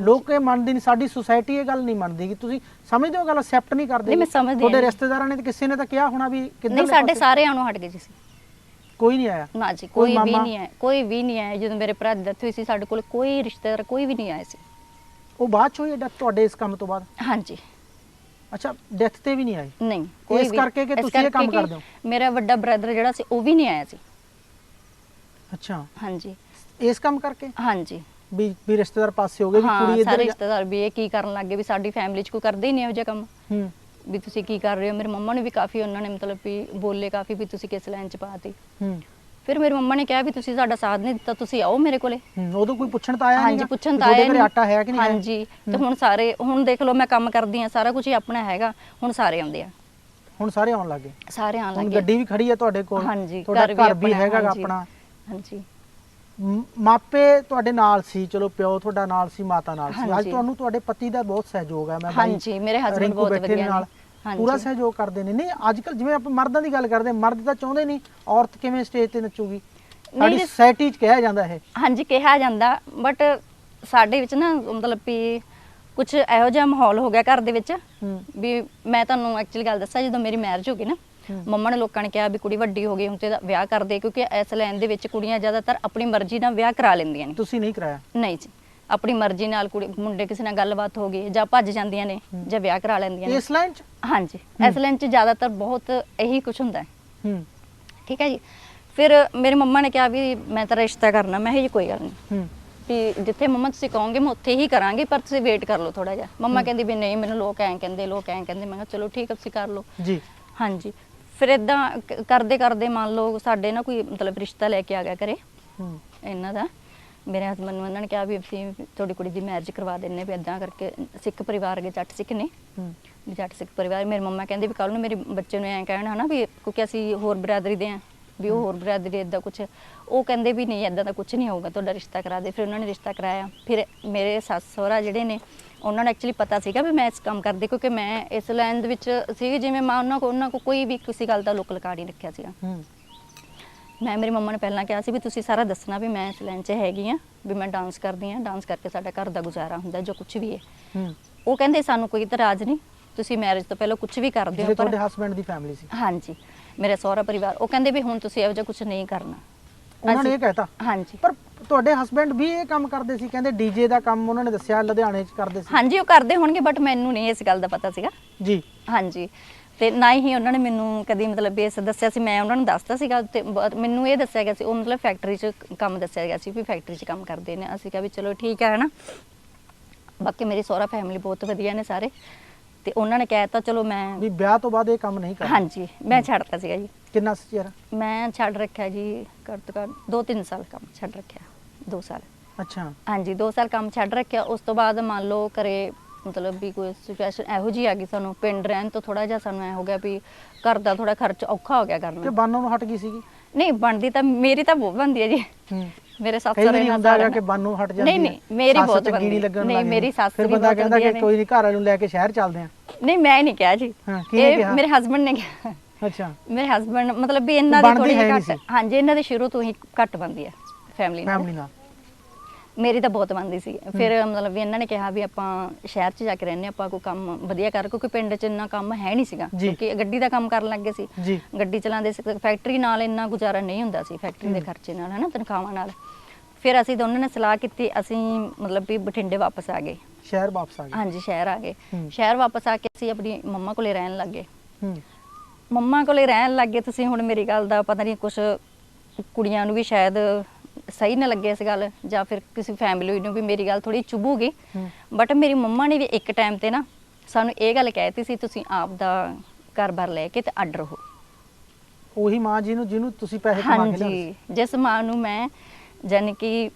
ਲੋਕ ਇਹ ਮੰਨਦੇ ਨਹੀਂ। ਸਾਡੀ ਸੁਸਾਇਟੀ ਇਹ ਗੱਲ ਨਹੀਂ ਮੰਨਦੀ ਕਿ ਤੁਸੀਂ ਸਮਝਦੇ ਹੋ ਗੱਲ ਅਸੈਪਟ ਨਹੀਂ ਕਰਦੇ। ਨਹੀਂ, ਮੈਂ ਸਮਝਦੀ ਤੁਹਾਡੇ। ਰਿਸ਼ਤੇਦਾਰਾਂ ਨੇ ਤੇ ਕਿਸੇ ਨੇ ਤਾਂ ਕਿਹਾ ਹੋਣਾ ਵੀ ਕਿੱਧਰ ਨਹੀਂ ਸਾਡੇ ਸਾਰੇ ਆਣੋਂ ਹਟ ਗਏ ਜੀ ਸੀ ਕੋਈ ਨਹੀਂ ਆਇਆ। ਨਾ ਜੀ ਕੋਈ ਵੀ? ਨਹੀਂ ਆਇਆ। ਕੋਈ ਵੀ ਨਹੀਂ ਆਇਆ। ਜਦੋਂ ਮੇਰੇ ਭਰਾ ਦੀ ਡੈਥ ਹੋਈ ਸੀ ਸਾਡੇ ਕੋਲ ਕੋਈ ਰਿਸ਼ਤੇਦਾਰ ਕੋਈ ਵੀ ਨਹੀਂ ਆਇਆ ਸੀ। ਉਹ ਬਾਅਦ ਚ ਹੋਈ ਡੈਥ ਤੁਹਾਡੇ ਇਸ ਕੰਮ ਤੋਂ ਬਾਅਦ? ਹਾਂਜੀ। ਅੱਛਾ ਡੈਥ ਤੇ ਵੀ ਨਹੀਂ ਆਏ? ਨਹੀਂ ਕੋਈ ਇਸ ਵੀ ਕਰਕੇ ਕਿ ਇਸ ਤੁਸੀਂ ਇਹ ਕੰਮ ਕਰਕੇ ਕਰਦੇ ਹੋ? ਮੇਰਾ ਵੱਡਾ ਬ੍ਰਦਰ ਜਿਹੜਾ ਸੀ ਉਹ ਵੀ ਨਹੀਂ ਆਇਆ ਸੀ। ਅੱਛਾ। ਹਾਂਜੀ। ਇਸ ਕੰਮ ਕਰਕੇ? ਹਾਂਜੀ। ਵੀ ਵੀ ਰਿਸ਼ਤੇਦਾਰ ਪਾਸੇ ਹੋ ਗਏ ਵੀ ਹਾਂ ਕੁੜੀ ਸਾਰੇ ਇੱਧਰ ਰਿਸ਼ਤੇਦਾਰ ਵੀ ਇਹ ਕੀ ਕਰਨ ਲੱਗੇ ਵੀ ਸਾਡੀ ਫੈਮਿਲੀ 'ਚ ਕੋਈ ਕਰਦੇ ਹੀ ਨਹੀਂ ਇਹੋ ਜਿਹਾ ਕੰਮ। ਹੂੰ। ਵੀ ਤੁਸੀਂ ਕੀ ਕਰ ਰਹੇ ਹੋ? ਮੇਰੇ ਮੰਮਾ ਨੇ ਵੀ ਕਾਫੀ ਉਹਨਾਂ ਨੇ ਮਤਲਬ ਵੀ ਬੋਲੇ ਕਾਫੀ ਵੀ ਤੁਸੀਂ ਕਿਸ ਲਾਈਨ 'ਚ ਪਾਤੀ ਹੂੰ। ਫਿਰ ਮੇਰੀ ਮੰਮਾ ਨੇ ਕਿਹਾ ਵੀ ਤੁਸੀਂ ਸਾਡਾ ਸਾਥ ਨਹੀਂ ਦਿੱਤਾ ਤੁਸੀਂ ਆਓ ਮੇਰੇ ਕੋਲੇ ਹੂੰ, ਉਦੋਂ ਕੋਈ ਪੁੱਛਣ ਤਾਂ ਆਇਆ ਹਾਂਜੀ ਨਹੀਂਗਾ ਪੁੱਛਣ ਤਾਂ ਆਇਆ ਘਰੇ ਨੀ। ਆਟਾ ਹੈ ਕਿ ਨਹੀਂ ਹੈ? ਹਾਂਜੀ ਤੇ ਹੁਣ ਸਾਰੇ ਹੁਣ ਦੇਖ ਲਓ ਮੈਂ ਕੰਮ ਕਰਦੀ ਆ ਸਾਰਾ ਕੁਝ ਹੀ ਆਪਣਾ ਹੈਗਾ ਹੁਣ ਸਾਰੇ ਆਉਂਦੇ ਆ ਹੁਣ ਸਾਰੇ ਆਉਣ ਲੱਗੇ ਸਾਰੇ ਆਉਣ ਹੁਣ ਲੱਗੇ ਗੱਡੀ ਵੀ ਖੜੀ ਹੈ ਤੁਹਾਡੇ ਕੋਲ ਹਾਂਜੀ ਤੁਹਾਡਾ ਘਰ ਵੀ ਆਪਣਾ, ਹੈਗਾ ਗਾ ਹਾਂਜੀ। ਆਪਣਾ ਹਾਂਜੀ ਮ- ਮਾਪੇ ਤੁਹਾਡੇ ਨਾਲ ਸੀ ਚਲੋ ਪਿਓ ਤੁਹਾਡਾ ਨਾਲ ਸੀ ਮਾਤਾ ਨਾਲ ਸੀ ਅੱਜ ਹਾਂਜੀ। ਤੁਹਾਨੂੰ ਤੁਹਾਡੇ ਪਤੀ ਦਾ ਬਹੁਤ ਸਹਿਯੋਗ ਹੈ ਮੈਂ ਬਾਈ ਹਾਂਜੀ, ਮੇਰੇ husband ਰਿੰਕੂ ਬਹੁਤ ਬੈਠੇ ਵਧੀਆ ਨਾਲ ਨੇ। ਪੂਰਾ ਸਹਿਯੋਗ ਕਰਦੇ ਨੇ। ਨਹੀਂ ਅੱਜ ਕੱਲ ਜਿਵੇਂ ਆਪਾਂ ਮਰਦਾਂ ਦੀ ਗੱਲ ਕਰਦੇ ਮਰਦ ਤਾਂ ਚਾਹੁੰਦੇ ਨਹੀਂ ਔਰਤ ਕਿਵੇਂ ਸਟੇਜ ਤੇ ਨੱਚੂਗੀ? ਸਾਡੀ। ਸੋਸਾਇਟੀ 'ਚ ਕਿਹਾ ਜਾਂਦਾ ਇਹ। ਹਾਂਜੀ ਕਿਹਾ ਜਾਂਦਾ ਬਟ ਸਾਡੇ ਵਿੱਚ ਨਾ ਮਤਲਬ ਵੀ ਕੁਝ ਇਹੋ ਜਿਹਾ ਮਾਹੌਲ ਹੋ ਗਿਆ ਘਰ ਦੇ ਵਿੱਚ ਵੀ ਮੈਂ ਤੁਹਾਨੂੰ ਐਕਚੁਅਲੀ ਗੱਲ ਦੱਸਾਂ ਜਦੋਂ ਮੇਰੀ ਮੈਰਿਜ ਹੋ ਗਈ ਨਾ। ਮੰਮਾ ਨੇ ਲੋਕਾਂ ਨੇ ਕਿਹਾ ਵੀ ਕੁੜੀ ਵੱਡੀ ਹੋ ਗਈ ਹੁਣ ਤੇ ਵਿਆਹ ਕਰ ਦੇ ਕਿਉਂਕਿ ਇਸ ਲਾਈਨ ਦੇ ਵਿੱਚ ਕੁੜੀਆਂ ਜ਼ਿਆਦਾਤਰ ਆਪਣੀ ਮਰਜ਼ੀ ਨਾਲ ਵਿਆਹ ਕਰਾ ਲੈਂਦੀਆਂ ਨੇ। ਤੁਸੀਂ ਨਹੀਂ ਕਰਾਇਆ? ਨਹੀਂ ਜੀ। ਆਪਣੀ ਮਰਜ਼ੀ ਨਾਲ ਕੁੜੀ ਮੁੰਡੇ ਕਿਸੇ ਨਾਲ ਗੱਲਬਾਤ ਹੋ ਗਈ ਜਾਂ ਭੱਜ ਜਾਂਦੀਆਂ ਨੇ। ਜਾਂ ਵਿਆਹ ਕਰਾ ਲੈਂਦੀਆਂ ਨੇ। ਇਸ ਲਾਈਨ 'ਚ? ਹਾਂਜੀ। ਇਸ ਲਾਈਨ 'ਚ ਜ਼ਿਆਦਾਤਰ ਬਹੁਤ ਇਹੀ ਕੁਝ ਹੁੰਦਾ ਹੈ। ਹੂੰ। ਠੀਕ ਹੈ ਜੀ। ਫਿਰ ਮੇਰੀ ਮੰਮਾ ਨੇ ਕਿਹਾ ਵੀ ਮੈਂ ਤਾਂ ਰਿਸ਼ਤਾ ਕਰਨਾ ਮੈਂ ਕਿਹਾ ਜੀ ਕੋਈ ਗੱਲ ਨਹੀਂ। ਹੂੰ। ਵੀ ਜਿੱਥੇ ਮੰਮਾ ਤੁਸੀਂ ਕਹੋਗੇ ਮੈਂ ਉੱਥੇ ਹੀ ਕਰਾਂਗੀ ਪਰ ਤੁਸੀਂ ਵੇਟ ਕਰ ਲਓ ਥੋੜਾ ਜਿਹਾ। ਮੰਮਾ ਕਹਿੰਦੀ ਵੀ ਨਹੀਂ ਮੈਨੂੰ ਲੋਕ ਐਂ ਕਹਿੰਦੇ ਲੋਕ ਐਂ ਕਹਿੰਦੇ। ਮੈਂ ਕਿਹਾ ਚਲੋ ਠੀਕ ਹੈ ਤੁਸੀਂ ਕਰ ਲਓ। ਜੀ। ਹਾਂਜੀ। ਫਿਰ ਇਦਾਂ ਕਰਦੇ ਕਰਦੇ ਮੰਨ ਲਓ ਸਾਡੇ ਨਾ ਕੋਈ ਮਤਲਬ ਰਿਸ਼ਤਾ ਲੈ ਕੇ ਆ ਗਿਆ ਕਰੇ ਹੂੰ। ਇਹਨਾਂ ਦਾ। ਮੇਰੇ ਹਸਬੰਦ ਨੂੰ ਇਹਨਾਂ ਨੇ ਕਿਹਾ ਵੀ ਅਸੀਂ ਤੁਹਾਡੀ ਕੁੜੀ ਦੀ ਮੈਰਿਜ ਕਰਵਾ ਦਿੰਨੇ ਵੀ ਇਦਾਂ ਕਰਕੇ ਸਿੱਖ ਪਰਿਵਾਰ ਦੇ ਜੱਟ ਸਿੱਖ ਨੇ। ਹੂੰ। ਵੀ ਜੱਟ ਸਿੱਖ ਪਰਿਵਾਰ। ਮੇਰੀ ਮੰਮਾ ਕਹਿੰਦੇ ਵੀ ਕੱਲ ਨੂੰ ਮੇਰੇ ਬੱਚੇ ਨੂੰ ਐਂ ਕਹਿਣ ਹਨਾ ਵੀ ਕਿਉਂਕਿ ਅਸੀਂ ਹੋਰ ਬਰਾਦਰੀ ਦੇ ਆ ਵੀ ਉਹ ਹੋਰ ਬਰਾਦਰੀ ਇਦਾਂ ਕੁਝ ਉਹ ਕਹਿੰਦੇ ਵੀ ਨਹੀਂ ਇਦਾਂ ਦਾ ਕੁਝ ਨਹੀਂ ਹੋਊਗਾ ਤੁਹਾਡਾ ਰਿਸ਼ਤਾ ਕਰਾ ਦੇ। ਫਿਰ ਉਹਨਾਂ ਨੇ ਰਿਸ਼ਤਾ ਕਰਾਇਆ। ਫਿਰ ਮੇਰੇ ਸੱਸ ਸਹੁਰਾ ਜਿਹੜੇ ਨੇ ਉਹਨਾਂ ਨੂੰ ਐਕਚੁਅਲੀ ਪਤਾ ਸੀਗਾ ਵੀ ਮੈਂ ਇਸ ਕੰਮ ਕਰਦੀ ਕਿਉਂਕਿ ਮੈਂ ਇਸ ਲਾਈਨ ਦੇ ਵਿੱਚ ਸੀ ਜਿਵੇਂ ਮੈਂ ਉਹਨਾਂ ਕੋ ਉਹਨਾਂ ਕੋ ਕੋਈ ਵੀ ਕਿਸੇ ਗੱਲ ਦਾ ਲੋਕ ਨਹੀਂ ਰੱਖਿਆ ਸੀਗਾ। ਹੂੰ। ਮੈਂ ਮੇਰੀ ਮੰਮਾ ਨੇ ਪਹਿਲਾਂ ਕਿਹਾ ਸੀ ਵੀ ਤੁਸੀਂ ਸਾਰਾ ਦੱਸਣਾ ਵੀ ਮੈਂ ਇਸ ਲਾਈਨ 'ਚ ਹੈਗੀ ਆ ਵੀ ਮੈਂ ਡਾਂਸ ਕਰਦੀ ਆ ਡਾਂਸ ਕਰਕੇ ਸਾਡਾ ਘਰ ਦਾ ਗੁਜ਼ਾਰਾ ਹੁੰਦਾ ਜੋ ਕੁਝ ਵੀ ਹੈ। ਉਹ ਕਹਿੰਦੇ ਸਾਨੂੰ ਕੋਈ ਇਤਰਾਜ਼ ਨਹੀਂ ਤੁਸੀਂ ਮੈਰਿਜ ਤੋਂ ਪਹਿਲਾਂ ਕੁਝ ਵੀ ਕਰਦੇ ਹੋ ਪਰ ਤੁਹਾਡੇ ਹਸਬੰਡ ਦੀ ਫੈਮਿਲੀ ਸੀ। ਹਾਂਜੀ ਮੇਰੇ ਸਹੁਰਾ ਪਰਿਵਾਰ ਉਹ ਕਹਿੰਦੇ ਵੀ ਹੁਣ ਤੁਸੀਂ ਇਹੋ ਜਿਹਾ ਕੁਝ ਨਹੀਂ ਕਰਨਾ। ਉਹਨਾਂ ਨੇ ਇਹ ਕਹਿਤਾ। ਹਾਂਜੀ। ਪਰ ਤੁਹਾਡੇ ਹਸਬੰਡ ਵੀ ਇਹ ਕੰਮ ਕਰਦੇ ਸੀ ਕਹਿੰਦੇ ਡੀਜੇ ਦਾ ਕੰਮ ਉਹਨਾਂ ਨੇ ਦੱਸਿਆ ਲੁਧਿਆਣੇ 'ਚ ਕਰਦੇ ਸੀ। ਹਾਂਜੀ ਉਹ ਕਰਦੇ ਹੋਣਗੇ ਬਟ ਮੈਨੂੰ ਨਹੀਂ ਇਸ ਗੱਲ ਦਾ ਪਤਾ ਸੀਗਾ। ਜੀ। ਹਾਂਜੀ। ਤੇ ਨਾ ਹੀ ਉਹਨਾਂ ਨੇ ਮੈਨੂੰ ਕਦੀ ਮਤਲਬ ਬੇਸ ਦੱਸਿਆ ਸੀ ਮੈਂ ਉਹਨਾਂ ਨੂੰ ਦੱਸਦਾ ਸੀਗਾ ਤੇ ਮੈਨੂੰ ਇਹ ਦੱਸਿਆ ਗਿਆ ਸੀ ਉਹ ਮਤਲਬ ਫੈਕਟਰੀ 'ਚ ਕੰਮ ਦੱਸਿਆ ਗਿਆ ਸੀ ਵੀ ਫੈਕਟਰੀ 'ਚ ਕੰਮ ਕਰਦੇ ਨੇ। ਅਸੀਂ ਕਿਹਾ ਵੀ ਚਲੋ ਠੀਕ ਹੈ ਹਨਾ। ਬਾਕੀ ਮੇਰੀ ਸਹੁਰਾ ਫੈਮਿਲੀ ਬਹੁਤ ਵਧੀਆ ਨੇ ਸਾਰੇ ਤੇ ਉਹਨਾਂ ਨੇ ਕਹਿਤਾ ਚਲੋ ਮੈਂ ਵੀ ਵਿਆਹ ਤੋਂ ਬਾਅਦ ਇਹ ਕੰਮ ਨਹੀਂ ਕਰਨਾ। ਹਾਂਜੀ ਮੈਂ ਛੱਡਤਾ ਸੀਗਾ ਜੀ। ਕਿੰਨਾ ਚਿਰ ਮੈਂ ਛੱਡ ਰੱਖਿਆ ਜੀ ਘੱਟ ਤੋਂ ਘੱਟ 2-3 ਸਾਲ ਕੰਮ ਛੱਡ ਰੱਖਿਆ 2 ਸਾਲ। ਅੱਛਾ। ਹਾਂਜੀ 2 ਸਾਲ ਕੰਮ ਛੱਡ ਰੱਖਿਆ ਉਸ ਤੋਂ ਬਾਅਦ ਮੰਨ ਲਓ ਕਰੇ ਮਤਲਬ ਵੀ ਕੋਈ ਸਿਚੁਏਸ਼ਨ ਇਹੋ ਜੀ ਆ ਗਈ ਸਾਨੂੰ ਪਿੰਡ ਰਹਿਣ ਤੋਂ ਥੋੜਾ ਜਿਹਾ ਸਾਨੂੰ ਐ ਹੋ ਗਿਆ ਵੀ ਘਰ ਦਾ ਥੋੜਾ ਖਰਚ ਔਖਾ ਹੋ ਗਿਆ ਕਰਨਾ। ਬਾਨੋਂ ਨੂੰ ਹਟ ਗਈ ਸੀਗੀ? ਨਹੀਂ ਬਣਦੀ ਤਾਂ ਮੇਰੀ ਤਾਂ ਬਹੁਤ ਬਣਦੀ ਹੈ ਜੀ। ਹੂੰ। ਮੇਰੇ ਸੱਸ ਕਈ ਸਹੁਰੇ ਨਾਲ ਹੁੰਦਾ ਹੈਗਾ ਸਾਰਿਆਂ ਕਿ ਨਾਲ। ਬਾਨੋਂ ਹਟ ਜਾਂਦੀ ਨਹੀਂ ਹੈ। ਨਹੀਂ ਮੇਰੀ ਸੱਸ ਬਹੁਤ ਚੰਗੀ ਬਣਦੀ ਨਹੀਂ ਲੱਗਣ ਨਹੀਂ ਲੱਗ ਮੇਰੀ ਸੱਸ ਫਿਰ ਵੀ ਬੰਦਾ ਬਹੁਤ ਕਹਿੰਦਾ ਕਿ ਵਧੀਆ। ਕੋਈ ਨਹੀਂ ਘਰ ਵਾਲੇ ਨੂੰ ਲੈ ਕੇ ਸ਼ਹਿਰ ਚੱਲਦੇ ਆ ਨਹੀਂ ਮੈਂ ਨਹੀਂ ਕਿਹਾ ਜੀ। ਹਾਂ, ਕਿਹਨੇ ਇਹ ਕਿਹਾ? ਮੇਰੇ ਹਸਬੰਡ ਨੇ ਕਿਹਾ। ਅੱਛਾ। ਮੇਰੇ ਹਸਬੰਡ ਮਤਲਬ ਵੀ ਇਹਨਾਂ ਦੀ ਬਣਦੀ ਥੋੜੀ ਹੈ ਨਹੀਂ ਘੱਟ ਸੀ। ਹਾਂਜੀ ਇਹਨਾਂ ਦੀ ਸ਼ੁਰੂ ਤੋਂ ਹੀ ਘੱਟ ਬੰਦੀ ਹੈ। ਫੈਮਿਲੀ ਨਾਲ। ਫੈਮਿਲੀ ਨਾਲ। ਮੇਰੀ ਤਾਂ ਬਹੁਤ ਬੰਦੀ ਸੀ। ਫਿਰ ਮਤਲਬ ਵੀ ਇਹਨਾਂ ਨੇ ਕਿਹਾ ਵੀ ਆਪਾਂ ਸ਼ਹਿਰ 'ਚ ਜਾ ਕੇ ਰਹਿੰਦੇ ਆਪਾਂ ਕੋਈ ਕੰਮ ਵਧੀਆ ਕਰ ਕਿਉਂਕਿ ਪਿੰਡ 'ਚ ਇੰਨਾ ਕੰਮ ਹੈ ਨਹੀਂ ਸੀਗਾ। ਜੀ। ਕਿਉਂਕਿ ਗੱਡੀ ਦਾ ਕੰਮ ਕਰਨ ਲੱਗੇ ਸੀ। ਜੀ। ਗੱਡੀ ਚਲਾਉਂਦੇ ਸੀ ਫੈਕਟਰੀ ਨਾਲ ਇੰਨਾ ਗੁਜ਼ਾਰਾ ਨਹੀਂ ਹੁੰਦਾ ਸੀ ਫੈਕਟਰੀ ਦੇ ਖਰਚੇ ਨਾਲ ਹਨਾ ਤਨਖਾਹਾਂ ਨਾਲ। ਫਿਰ ਅਸੀਂ ਦੋਨਾਂ ਨੇ ਸਲਾਹ ਕੀਤੀ ਅਸੀਂ ਮਤਲਬ ਵੀ ਬਠਿੰਡੇ ਵਾਪਸ ਆ ਗਏ। ਸ਼ਹਿਰ ਵਾਪਸ ਆ ਗਏ। ਹਾਂਜੀ ਸ਼ਹਿਰ ਆ ਗਏ। ਹੂੰ। ਸ਼ਹਿਰ ਵਾਪਸ ਆ ਕੇ ਅਸੀਂ ਆਪਣੀ ਮੰਮਾ ਕੋਲੇ ਰਹਿਣ ਲੱਗੇ। ਹੂੰ। ਮੰਮਾ ਕੋਲੇ ਰਹਿਣ ਲੱਗੇ ਤੁਸੀਂ ਹੁਣ ਮੇਰੀ ਗੱਲ ਦਾ ਪਤਾ ਨਹੀਂ ਕੁਝ ਕੁੜੀਆਂ ਨੂੰ ਵੀ ਸ਼ਾਇਦ ਸਹੀ ਨਾ ਲੱਗੇ ਇਸ ਗੱਲ ਜਾਂ ਫਿਰ ਕਿਸੇ ਫੈਮਿਲੀ ਨੂੰ ਵੀ ਮੇਰੀ ਗੱਲ ਥੋੜੀ ਚੁਭੂਗੀ। ਬਟ ਮੇਰੀ ਮੰਮਾ ਨੇ ਵੀ ਇੱਕ ਟਾਈਮ ਤੇ ਨਾ ਸਾਨੂੰ ਇਹ ਗੱਲ ਕਹਿਤੀ ਸੀ ਤੁਸੀਂ ਆਪ ਦਾ ਘਰ-ਬਾਰ ਲੈ ਕੇ ਤੇ ਅੱਡ ਰਹੋ। ਉਹੀ ਮਾਂ ਜੀ ਨੂੰ ਜਿਹਨੂੰ ਤੁਸੀਂ ਪੈਸੇ ਕਮਾ ਕੇ ਹਾਂਜੀ। ਜਿਸ ਮਾਂ ਨੂੰ ਮੈਂ ਜਾਨੀ ਕਿ